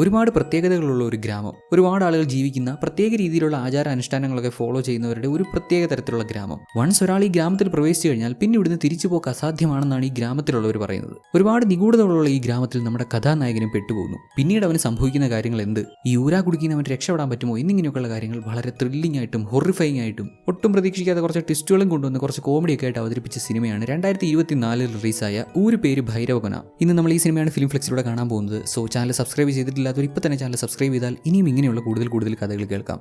ഒരുപാട് പ്രത്യേകതകളുള്ള ഒരു ഗ്രാമം. ഒരുപാട് ആളുകൾ ജീവിക്കുന്ന പ്രത്യേക രീതിയിലുള്ള ആചാര അനുഷ്ഠാനങ്ങളൊക്കെ ഫോളോ ചെയ്യുന്നവരുടെ ഒരു പ്രത്യേക തരത്തിലുള്ള ഗ്രാമം. വൺസ് ഒരാൾ ഈ ഗ്രാമത്തിൽ പ്രവേശിച്ചു കഴിഞ്ഞാൽ പിന്നെ ഇവിടുന്ന് തിരിച്ചു പോക്ക് അസാധ്യമാണെന്നാണ് ഈ ഗ്രാമത്തിലുള്ളവർ പറയുന്നത്. ഒരുപാട് നിഗൂഢതകളുള്ള ഈ ഗ്രാമത്തിൽ നമ്മുടെ കഥാനായകനും പെട്ടുപോകുന്നു. പിന്നീട് അവന് സംഭവിക്കുന്ന കാര്യങ്ങൾ എന്ത്? ഈ ഊരാ കുടുക്കിന് അവൻ രക്ഷപ്പെടാൻ പറ്റുമോ? എന്നിങ്ങനെയൊക്കെയുള്ള കാര്യങ്ങൾ വളരെ ത്രില്ലിംഗ് ആയിട്ടും ഹൊറിഫൈങ് ആയിട്ടും ഒട്ടും പ്രതീക്ഷിക്കാത്ത കുറച്ച് ട്വിസ്റ്റുകളും കൊണ്ടുവന്ന് കുറച്ച് കോമഡിയൊക്കെ ആയിട്ട് അവതരിപ്പിച്ച സിനിമയാണ് രണ്ടായിരത്തി ഇരുപത്തിനാലിൽ റിലീസായ ഊര് പേര് ഭൈരവകന ഇന്ന് നമ്മൾ ഈ സിനിമയാണ് ഫിലിം ഫ്ലെക്സിലൂടെ കാണാൻ പോകുന്നത്. സോ ചാനൽ സബ്സ്ക്രൈബ് ചെയ്തിട്ടില്ലാത്തവർ ഇപ്പോൾ തന്നെ ചാനൽ സബ്സ്ക്രൈബ് ചെയ്താൽ ഇനിയും ഇങ്ങനെയുള്ള കൂടുതൽ കൂടുതൽ കഥകൾ കേൾക്കാം.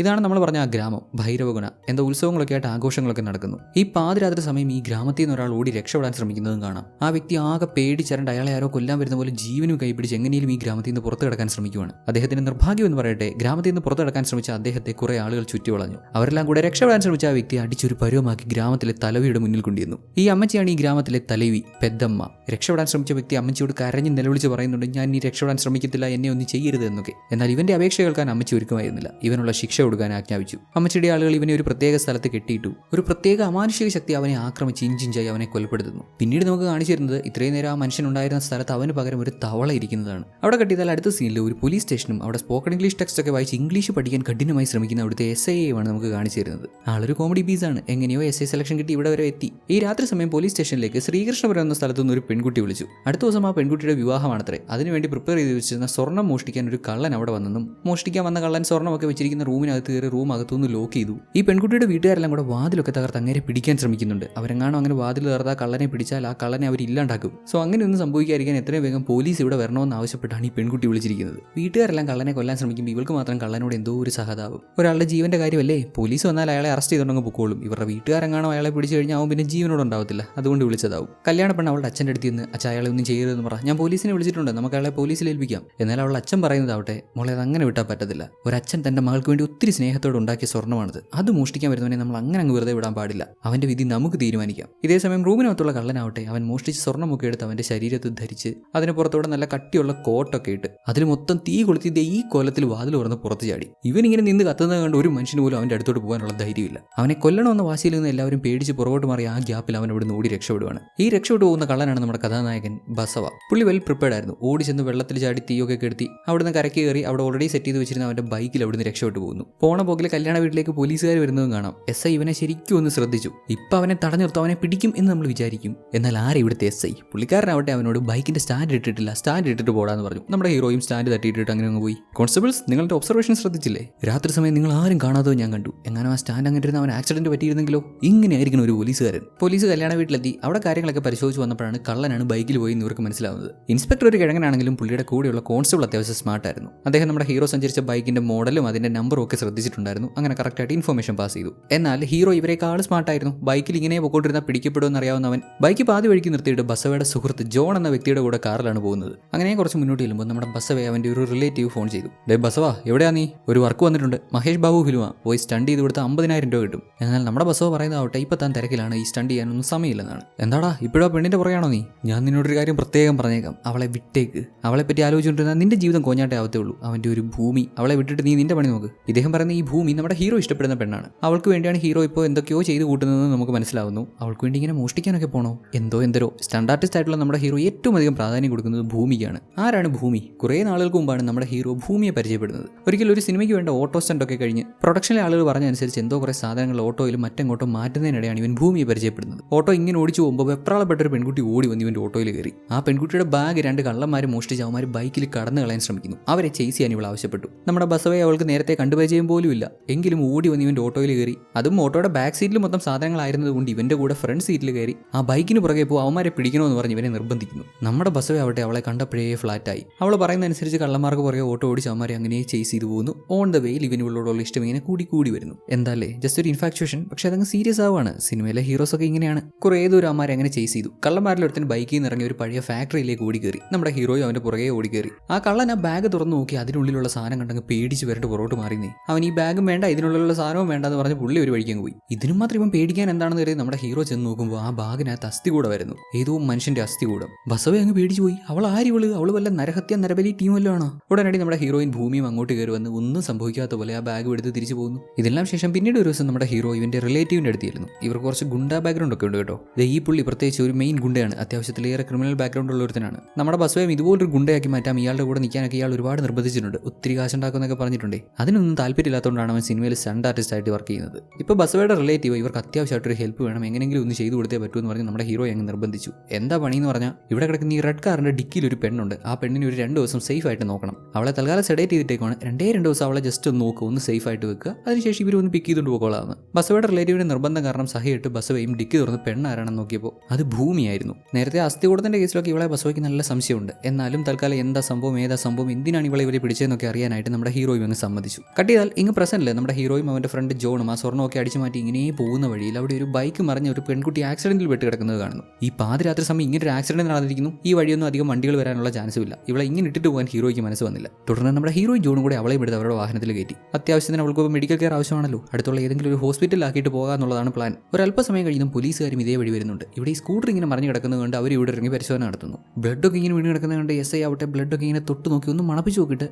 ഇതാണ് നമ്മൾ പറഞ്ഞ ആ ഗ്രാമം ഭൈരവഗുണ എന്താ ഉത്സവങ്ങളൊക്കെ ആയിട്ട് ആഘോഷങ്ങളൊക്കെ നടക്കുന്നു. ഈ പാതിരാത്രി സമയം ഈ ഗ്രാമത്തിൽ നിന്ന് ഒരാൾ ഓടി രക്ഷപ്പെടാൻ ശ്രമിക്കുന്നതും കാണാം. ആ വ്യക്തി ആകെ പേടിച്ചരണ്ട് അയാളെ ആരോ കൊല്ലാൻ വരുന്ന പോലെ ജീവനും കൈപിടിച്ച് എങ്ങനെയും ഈ ഗ്രാമത്തിൽ നിന്ന് പുറത്തു കിടക്കാൻ ശ്രമിക്കുവാണ്. അദ്ദേഹത്തിന്റെ നിർഭാഗ്യം എന്ന് പറയട്ടെ ഗ്രാമത്തിൽ നിന്ന് പുറത്തു കിടക്കാൻ ശ്രമിച്ച അദ്ദേഹത്തെ കുറെ ആളുകൾ ചുറ്റി വളഞ്ഞു. അവരെല്ലാം കൂടെ രക്ഷപ്പെടാൻ ശ്രമിച്ച ആ വ്യക്തി അടിച്ചൊരു പരുവമാക്കി ഗ്രാമത്തിലെ തലവിയുടെ മുന്നിൽ കൊണ്ടിരുന്നു ഈ അമ്മച്ചിയാണ് ഈ ഗ്രാമത്തിലെ തലവി പെద్దമ്മ രക്ഷപ്പെടാൻ ശ്രമിച്ച വ്യക്തി അമ്മച്ചിയോട് കരഞ്ഞ് നിലവിളിച്ച് പറയുന്നുണ്ട് ഞാൻ ഈ രക്ഷപ്പെടാൻ ശ്രമിക്കത്തില്ല എന്നെ ഒന്നും ചെയ്യരുത് എന്നൊക്കെ. എന്നാൽ ഇവന്റെ അപേക്ഷ കേൾക്കാൻ അമ്മച്ചി ഒരുക്കുമായിരുന്നില്ല. ഇവനുള്ള ശിക്ഷ കൊടുക്കാൻ ആജ്ഞാപിച്ചു. അമ്മച്ചിയുടെ ആളുകൾ ഇവനെ ഒരു പ്രത്യേക സ്ഥലത്ത് കെട്ടിയിട്ടു. ഒരു പ്രത്യേക അമാനുഷിക ശക്തി അവനെ ആക്രമിച്ച് ഇഞ്ചിഞ്ചായി അവനെ കൊലപ്പെടുത്തുന്നു. പിന്നീട് നമുക്ക് കാണിച്ചു തരുന്നത് ഇത്രയും നേരം ആ മനുഷ്യൻ ഉണ്ടായിരുന്ന സ്ഥലത്ത് അവന് പകരം ഒരു തവള ഇരിക്കുന്നതാണ്. അവിടെ കെട്ടിയതാൽ അടുത്ത സീനിൽ ഒരു പോലീസ് സ്റ്റേഷനും അവിടെ സ്പോക്കൺ ഇംഗ്ലീഷ് ടെക്സ്റ്റ് ഒക്കെ വായിച്ച് ഇംഗ്ലീഷ് പഠിക്കാൻ കഠിനമായി ശ്രമിക്കുന്ന അവിടുത്തെ എസ് ഐ ആണ് നമുക്ക് കാണിച്ചു തരുന്നത്. ആളൊരു കോമഡി ബീസാണ് എങ്ങനെയോ എസ് ഐ സെലക്ഷൻ കിട്ടി ഇവിടെ വരെ എത്തി. ഈ രാത്രി സമയം പോലീസ് സ്റ്റേഷനിലേക്ക് ശ്രീകൃഷ്ണപുരം എന്ന സ്ഥലത്തു നിന്ന് ഒരു പെൺകുട്ടി വിളിച്ചു. അടുത്ത ദിവസം ആ പെൺകുട്ടിയുടെ വിവാഹമാണത്രേ. അതിനുവേണ്ടി പ്രിപ്പയർ ചെയ്ത് വെച്ചിരുന്ന സ്വർണം മോഷ്ടിക്കാൻ ഒരു കള്ളൻ അവിടെ വന്നെന്നും മോഷ്ടിക്കാൻ വന്ന കള്ളൻ സ്വർണമൊക്കെ വെച്ചിരിക്കുന്ന റൂമിനകത്ത് കയറി റൂം അകത്തുനിന്ന് ലോക്ക് ചെയ്തു. ഈ പെൺകുട്ടിയുടെ വീട്ടുകാരെല്ലാം കൂടെ വാതിലൊക്കെ തകർത്ത് അങ്ങനെ പിടിക്കാൻ ശ്രമിക്കുന്നുണ്ട്. അവരെങ്ങാണോ അങ്ങനെ വാതിൽ തകർത്ത് ആ കള്ളനെ പിടിച്ചാൽ ആ കള്ളനെ അവർ ഇല്ലാണ്ടാക്കും. സോ അങ്ങനെ ഒന്നും സംഭവിക്കാതിരിക്കാൻ എത്രയും വേഗം പോലീസ് ഇവിടെ വരണമെന്ന് ആവശ്യപ്പെട്ടാണ് ഈ പെൺകുട്ടി വിളിച്ചിരിക്കുന്നത്. വീട്ടുകാരെല്ലാം കള്ളനെ കൊല്ലാൻ ശ്രമിക്കുമ്പോൾ ഇവൾക്ക് മാത്രം കള്ളനോട് എന്തോ ഒരു സഹതാപം. ഒരാളുടെ ജീവന്റെ കാര്യമല്ലേ? പോലീസ് വന്നാൽ അയാളെ അറസ്റ്റ് ചെയ്തുകൊണ്ടങ്ങ് പൊക്കോളും. ഇവരുടെ വീട്ടുകാരെങ്ങാണോ അയാളെ പിടിച്ചു കഴിഞ്ഞാൽ അവൻ പിന്നെ ജീവനോട് ഉണ്ടാവത്തില്ല. അതുകൊണ്ട് വിളിച്ചതാവും. കല്യാണ പെണ്ണ് അവളുടെ അച്ഛന്റെ അടുത്ത് നിന്ന് അച്ഛൻ അയാളെ ഒന്നും ചെയ്യരുതെന്ന് പറ. ഞാൻ പോലീസിനെ വിളിച്ചിട്ടുണ്ട്. നമുക്ക് അയാളെ പോലീസിൽ ഏൽപ്പിക്കാം. എന്നാൽ അവളുടെ അച്ഛൻ പറയുന്നതാവട്ടെ. മോളെ അത് അങ്ങനെ വിട്ടാൽ പറ്റത്തില്ല. ഒരച്ഛൻ തന്റെ മകൾക്ക് വേണ്ടി ഒത്തിരി സ്നേഹത്തോടെ ഉണ്ടാക്കിയ സ്വർണമാണിത് അത് മോഷ്ടിക്കാൻ വരുന്നവനെ നമ്മൾ അങ്ങനെ അങ്ങ് വെറുതെ വിടാൻ പാടില്ല. അവന്റെ വിധി നമുക്ക് തീരുമാനിക്കാം. ഇതേസമയം റൂമിനകത്തുള്ള കള്ളനാവട്ടെ അവൻ മോഷ്ടിച്ച് സ്വർണമൊക്കെ എടുത്ത് അവന്റെ ശരീരത്ത് ധരിച്ച് അതിന് പുറത്തോടെ നല്ല കട്ടിയുള്ള കോട്ടൊക്കെ ഇട്ട് അതിൽ മൊത്തം തീ കൊളുത്തി ഈ കോലത്തിൽ വാതിൽ തുറന്ന് പുറത്ത് ചാടി. ഇവനിങ്ങനെ നിന്ന് കത്തുന്നത് കണ്ട് ഒരു മനുഷ്യന് പോലും അവന്റെ അടുത്തോട്ട് പോകാനുള്ള ധൈര്യമില്ല. അവനെ കൊല്ലണമെന്ന വാശിയിൽ നിന്ന് എല്ലാവരും പേടിച്ച് പുറകോട്ട് മാറി ആ ഗ്യാപ്പിൽ അവൻ അവിടെ ഓടി രക്ഷപ്പെടുവാണ്. ഈ രക്ഷപ്പെട്ടു പോകുന്ന കള്ളനാണ് നമ്മുടെ കഥാനായകൻ ബസവ. പുള്ളി വെൽ പ്രിപ്പയർഡ് ആയിരുന്നു. ഓടി ചെന്ന് വെള്ളത്തിൽ ചാടി തീയൊക്കെ കെടുത്തി അവിടുന്ന് കരയ്ക്ക് കയറി അവിടെ ഓൾറെഡി സെറ്റ് ചെയ്ത് വെച്ചിരുന്ന അവന്റെ ബൈക്കിൽ അവിടുന്ന് രക്ഷപ്പെട്ടു പോകുന്നു. പോണ പോക്കിൽ കല്യാണ വീട്ടിലേക്ക് പോലീസുകാർ വരുന്നതും കാണാം. എസ് ഐ ഇവനെ ശരിക്കും ഒന്ന് ശ്രദ്ധിച്ചു. ഇപ്പൊ അവനെ തടഞ്ഞു നിർത്തും അവനെ പിടിക്കും എന്ന് നമ്മൾ വിചാരിക്കും. എന്നാൽ ആരെ ഇവിടുത്തെ എസ് ഐ പുള്ളിക്കാരനാവട്ടെ അവനോട് ബൈക്കിന്റെ സ്റ്റാൻഡ് ഇട്ടിട്ടില്ല സ്റ്റാൻഡ് ഇട്ടിട്ട് പോടാന്ന് പറഞ്ഞു. നമ്മുടെ ഹീറോയും സ്റ്റാൻഡ് തട്ടിയിട്ടിട്ട് അങ്ങനെ അങ്ങ് പോയി. കോൺസ്റ്റബിൾസ് നിങ്ങളുടെ ഒബ്സർവേഷൻ ശ്രദ്ധിച്ചില്ലേ? രാത്രി സമയം നിങ്ങൾ ആരും കാണാതെ ഞാൻ കണ്ടു. എങ്ങനെ ആ സ്റ്റാൻഡ് അങ്ങനെ ഇരുന്ന് അവൻ ആക്സിഡന്റ് പറ്റിയിരുന്നെങ്കിലോ? ഇങ്ങനെയായിരിക്കണം ഒരു പോലീസുകാരൻ. പോലീസ് കല്യാണ വീട്ടിലെത്തി. അവിടെ കാര്യങ്ങളൊക്കെ പരിശോധിച്ച് വന്നപ്പോഴാണ് കള്ളനാണ് ബൈക്കിൽ പോയി എന്ന് ഇവർക്ക് മനസ്സിലാവുന്നത്. ഇൻസ്പെക്ടർ ഒരു കിഴങ്ങനാണെങ്കിലും പുള്ളിയുടെ കൂടെയുള്ള കോൺസ്റ്റബിൾ അത്യാവശ്യം സ്മാർട്ടായിരുന്നു. അദ്ദേഹം നമ്മുടെ ഹീറോ സഞ്ചരിച്ച ബൈക്കിന്റെ മോഡലും അതിന്റെ നമ്പറും ഒക്കെ ശ്രദ്ധിച്ചിട്ടുണ്ടായിരുന്നു. അങ്ങനെ കറക്റ്റായിട്ട് ഇൻഫർമേഷൻ പാസ് ചെയ്തു. എന്നാൽ ഹീറോ ഇവരെക്കാൾ സ്മാർട്ടായിരുന്നു ബൈക്കിൽ ഇങ്ങനെ പോയിക്കൊണ്ടിരുന്ന പിടിക്കപ്പെടുമെന്ന് അറിയാവുന്നവൻ ബൈക്ക് പാതി വഴിക്ക് നിർത്തിയിട്ട് ബസവയുടെ സുഹൃത്ത് ജോൺ എന്ന വ്യക്തിയുടെ കൂടെ കാറിലാണ് പോകുന്നത്. അങ്ങനെ കുറച്ച് മുന്നോട്ട് ചെല്ലുമ്പോൾ നമ്മുടെ ബസവയെ അവന്റെ ഒരു റിലേറ്റീവ് ഫോൺ ചെയ്തു. ഡേ ബസവ എവിടെയാ നീ? ഒരു വർക്ക് വന്നിട്ടുണ്ട്. മഹേഷ് ബാബു ഫിലുമ പോയി സ്റ്റണ്ട് ചെയ്ത് കൊടുത്ത അമ്പതിനായിരം രൂപ കിട്ടും. എന്നാൽ നമ്മുടെ ബസവ പറയുന്നതാവട്ടെ ഇപ്പൊ താൻ തിരക്കിലാണ്. ഈ സ്റ്റണ്ട് ചെയ്യാനൊന്നും സമയമില്ലെന്നാണ്. എന്താടാ ഇപ്പോഴാ പെണ്ണിന്റെ പുറകെയാണോ നീ? ഞാൻ നിന്നോടൊരു കാര്യം പ്രത്യേകം പറഞ്ഞേക്കാം. അവളെ വിട്ടേക്ക്. അവളെ പറ്റി ആലോചിച്ചുകൊണ്ടിരുന്ന നിന്റെ ജീവിതം കോഞ്ഞാട്ടേ ആവത്തേ ഉള്ളൂ. അവന്റെ ഒരു ഭൂമി. അവളെ വിട്ടിട്ട് നീ നിന്റെ പണി നോക്ക്. ഇദ്ദേഹം പറയുന്ന ഈ ഭൂമി നമ്മുടെ ഹീറോ ഇഷ്ടപ്പെടുന്ന പെണ്ണാണ്. അവൾക്ക് വേണ്ടിയാണ് ഹീറോ ഇപ്പോൾ എന്തൊക്കെയോ ചെയ്ത് കൂട്ടുന്നതെന്ന് നമുക്ക് മനസ്സിലാവുന്നു. അവൾക്ക് വേണ്ടി ഇങ്ങനെ മോഷ്ടിക്കാനൊക്കെ പോണോ? എന്തോ എന്തോ സ്റ്റാൻഡ് ആർട്ടിസ്റ്റ് ആയിട്ടുള്ള നമ്മുടെ ഹീറോ ഏറ്റവും അധികം പ്രാധാന്യം കൊടുക്കുന്നത് ഭൂമിക്കാണ്. ആരാണ് ഭൂമി? കുറേ നാളുകൾക്ക് മുമ്പാണ് നമ്മുടെ ഹീറോ ഭൂമിയെ പരിചയപ്പെടുന്നത്. ഒരിക്കലും ഒരു സിനിമയ്ക്ക് വേണ്ട ഓട്ടോ ഒക്കെ കഴിഞ്ഞ് പ്രൊഡക്ഷനിലെ ആളുകൾ പറഞ്ഞനുസരിച്ച് എന്തോ കുറേ സാധനങ്ങൾ ഓട്ടോയിലും മറ്റെങ്ങോട്ടോ മാറ്റുന്നതിനിടെയാണ് ഇവൻ ഭൂമിയെ പരിചയപ്പെടുന്നത്. ഓട്ടോ ഇങ്ങനെ ഓടിച്ചു പോകുമ്പോൾ വെപ്രാളപ്പെട്ട ഒരു പെൺകുട്ടി ഓടി വന്ന് ഇവന്റെ ഓട്ടോയിൽ കയറി. ആ പെൺകുട്ടിയുടെ ബാഗ് രണ്ട് കള്ളന്മാർ മോഷ്ടിച്ച് അവന്മാർ ബൈക്കിൽ കടന്നു കളയാൻ ശ്രമിക്കുന്നു. അവരെ ചേസ് ചെയ്യാൻ ഇവൾ ആവശ്യപ്പെട്ടു. നമ്മുടെ ബസവയെ അവൾക്ക് നേരത്തെ കണ്ടുപരിചയം പോലും ഇല്ല. എങ്കിലും ഓടി വന്ന് ഇവന്റെ ഓട്ടോയിൽ കയറി. അതും ഓട്ടോയുടെ ബാക്ക് സീറ്റിൽ മൊത്തം സാധനങ്ങളായിരുന്നത് കൊണ്ട് ഇവന്റെ കൂടെ ഫ്രണ്ട് സീറ്റിൽ കയറി. ആ ബൈക്കിന് പുറകെ പോകും അവന്മാരെ പിടിക്കണമെന്ന് പറഞ്ഞ് ഇവനെ നിർബന്ധിക്കുന്നു. നമ്മുടെ ബസ്സവേ ആവട്ടെ അവളെ കണ്ടപ്പോഴേ ഫ്ലാറ്റായി അവൾ പറയുന്നതനുസരിച്ച് കള്ളന്മാർക്ക് പുറകെ ഓട്ടോ ഓടിച്ച് അവന്മാരെ അങ്ങനെ ചേസ് ചെയ്തു പോകുന്നു ഓൺ ദ വേയിൽ ഇവൻ ഇവളോടുള്ള ഇഷ്ടം ഇങ്ങനെ കൂടി കൂടി വരുന്നു. എന്താല്ലേ? ജസ്റ്റ് ഒരു ഇൻഫാക്ച്വേഷൻ പക്ഷെ അതങ്ങ് സീരിയസ് ആവാണ് സിനിമയിലെ ഹീറോസ് ഒക്കെ ഇങ്ങനെയാണ്. കുറേ ദൂരം അവന്മാരെ അങ്ങനെ ചേസ് ചെയ്തു. കള്ളന്മാരിൽ ഒരുത്തിന് ബൈക്കിൽ നിന്ന് ഇറങ്ങി ഒരു പഴയ ഫാക്ടറിയിലേക്ക് ഓടി കയറി നമ്മുടെ ഹീറോയും അവന്റെ പുറകെ ഓടി കയറി ആ കള്ളൻ ആ ബാഗ് തുറന്നു നോക്കി അതിനുള്ളിലുള്ള സാധനം കണ്ടങ്ങ് പേടിച്ച് വരട്ട് പുറകോട്ട് മാറിന്നേ അവൻ ഈ ബാഗും വേണ്ട ഇതിനുള്ള സാധനവും വേണ്ട എന്ന് പറഞ്ഞ് പുള്ളി ഒരു വഴിക്കങ്ങ് പോയി. ഇതിനും മാത്രം ഇവൻ പേടിക്കാൻ എന്താണെന്ന് കരുതി നമ്മുടെ ഹീറോ ചെന്ന് നോക്കുമ്പോൾ ആ ബാഗിനകത്ത് അസ്ഥി കൂടെ വരുന്നു. ഏതോ മനുഷ്യന്റെ അസ്ഥി കൂടം ബസവ അങ്ങ് പേടിച്ചു പോയി. അവൾ ആരിവൾ അവൾ വല്ല നരഹത്യ നരബലി ടീം വല്ലതും ആണോ? ഉടനടി നമ്മുടെ ഹീറോയിൻ ഭൂമിയും അങ്ങോട്ട് കയറി വന്ന് ഒന്നും സംഭവിക്കാത്ത പോലെ ആ ബാഗ് എടുത്ത് തിരിച്ചു പോകുന്നു. ഇതെല്ലാം ശേഷം പിന്നീട് ഒരു ദിവസം നമ്മുടെ ഹീറോ ഇവന്റെ റിലേറ്റീവിന്റെ അടുത്തിരുന്നു ഇവർ കുറച്ച് ഗുണ്ട ബാക്ക്ഗ്രൗണ്ട് ഒക്കെ ഉണ്ട് കേട്ടോ. ഈ പുള്ളി പ്രത്യേകിച്ച് ഒരു മെയിൻ ഗുണ്ടയാണ്. അത്യാവശ്യത്തിലേറെ ക്രിമിനൽ ബാക്ക്ഗ്രൗണ്ട് ഉള്ള ഒരുത്തനാണ്. നമ്മുടെ ബസ്വയം ഇതുപോലൊരു ഗുണ്ടയാക്കി മാറ്റാം ഇയാളുടെ കൂടെ നിൽക്കാനൊക്കെ ഇയാൾ ഒരുപാട് നിർബന്ധിച്ചിട്ടുണ്ട്. ഒത്തിരി കാശുണ്ടാക്കുന്നൊക്കെ പറഞ്ഞിട്ടുണ്ട്. അതിനൊന്നും താല്പര്യമില്ലാത്തതുകൊണ്ടാണ് അവൻ സിനിമയിൽ സ്റ്റണ്ട് ആർട്ടിസ്റ്റ് ആയിട്ട് വർക്ക് ചെയ്യുന്നത്. ഇപ്പോൾ ബസവയുടെ റിലേറ്റീവ് ഇവർക്ക് അത്യാവശ്യമായിട്ടൊരു ഹെൽപ്പ് വേണം. എങ്ങനെയെങ്കിലും ഒന്ന് ചെയ്തു കൊടുത്തേ പറ്റൂ എന്ന് പറഞ്ഞ് നമ്മുടെ ഹീറോ അങ്ങ് നിർബന്ധിച്ചു. എന്താ പണി എന്ന് പറഞ്ഞാൽ ഇവിടെ കിടക്കുന്ന ഈ റെഡ് കാറിന്റെ ഡിക്കിയിൽ ഒരു പെണ്ണുണ്ട്. ആ പെണ്ണിനെ ഒരു രണ്ട് ദിവസം സേഫ് ആയിട്ട് നോക്കണം. അവളെ തൽക്കാലം സെഡേറ്റ് ചെയ്തിട്ടേക്കാണ് രണ്ടേ രണ്ട് ദിവസം അവളെ ജസ്റ്റ് ഒന്ന് നോക്കുക ഒന്ന് സേഫ് ആയിട്ട് വെക്കുക അതിനുശേഷം ഇവർ ഒന്ന് പിക്ക് ചെയ്തുകൊണ്ട് പോകോളാന്ന് ബസവയുടെ റിലേറ്റീവിന്റെ നിർബന്ധം കാരണം സഹയിട്ട് ബസവയും ഡിക്കി തുറന്ന് പെണ്ണാരാണെന്ന് നോക്കിയപ്പോൾ അത് ഭൂമിയായിരുന്നു. നേരത്തെ അസ്ഥികൂടത്തിന്റെ കേസിലൊക്കെ ഇവളെ ബസവയ്ക്ക് നല്ല സംശയമുണ്ട്. എന്നാലും തൽക്കാലം എന്താ സംഭവം ഏതാ സംഭവം എന്തിനാണ് ഇവളെ ഇവരെ പിടിച്ചതെന്നൊക്കെ അറിയാനായിട്ട് നമ്മുടെ ഹീറോയും അങ്ങ് സമ്മതിച്ചു. കട്ട് ചെയ്താൽ ഇങ്ങ് പ്രസന്റിൽ നമ്മുടെ ഹീറോയും അവന്റെ ഫ്രണ്ട് ജോണും ആ സ്വർണമൊക്കെ അടിച്ചു മാറ്റി ഇങ്ങനെ പോകുന്ന വഴിയിൽ അവിടെ ഒരു ബൈക്ക് മറിഞ്ഞ ഒരു പെൺകുട്ടി ആക്സിഡന്റിൽ പെട്ട് കിടക്കുന്നത് കാണുന്നു. ഈ പാതിരാത്രി സമയം ഇങ്ങനെ ഒരു ആക്സിഡന്റ് നടന്നിരിക്കുന്നു. ഈ വഴിയൊന്നും അധികം വണ്ടികൾ വരാനുള്ള ചാൻസും ഇല്ല. ഇവളെ ഇങ്ങനെ ഇട്ടിട്ട് പോകാൻ ഹീറോയ്ക്ക് മനസ്സ് വന്നില്ല. തുടർന്ന് നമ്മുടെ ഹീറോയും ജോണും കൂടി അവളെ എടുത്ത് അവരുടെ വാഹനത്തിൽ കയറ്റി. അത്യാവശ്യത്തിന് അവൾക്ക് മെഡിക്കൽ കെയർ ആവശ്യമാണല്ലോ. അടുത്തുള്ള ഏതെങ്കിലും ഒരു ഹോസ്പിറ്റലിലാക്കിയിട്ട് പോകുക എന്നുള്ളതാണ് പ്ലാൻ ഒരല്പസമയം കഴിയുമ്പോൾ പോലീസുകാരും ഇതേ വഴി വരുന്നുണ്ട്. ഇവിടെ ഈ സ്കൂട്ടർ ഇങ്ങനെ മറിഞ്ഞു കിടക്കുന്നത് കൊണ്ട് അവർ ഇവിടെ ഇറങ്ങി പരിശോധന നടത്തുന്നു. ബ്ലഡൊക്കെ ഇങ്ങനെ വീണ് കിടക്കുന്നത് കൊണ്ട് എസ് ഐ ആവട്ടെ ബ്ലഡൊക്കെ ഇങ്ങനെ തൊട്ട് നോക്കി ഒന്ന് മണപ്പിച്ച് നോക്കിയിട്ട്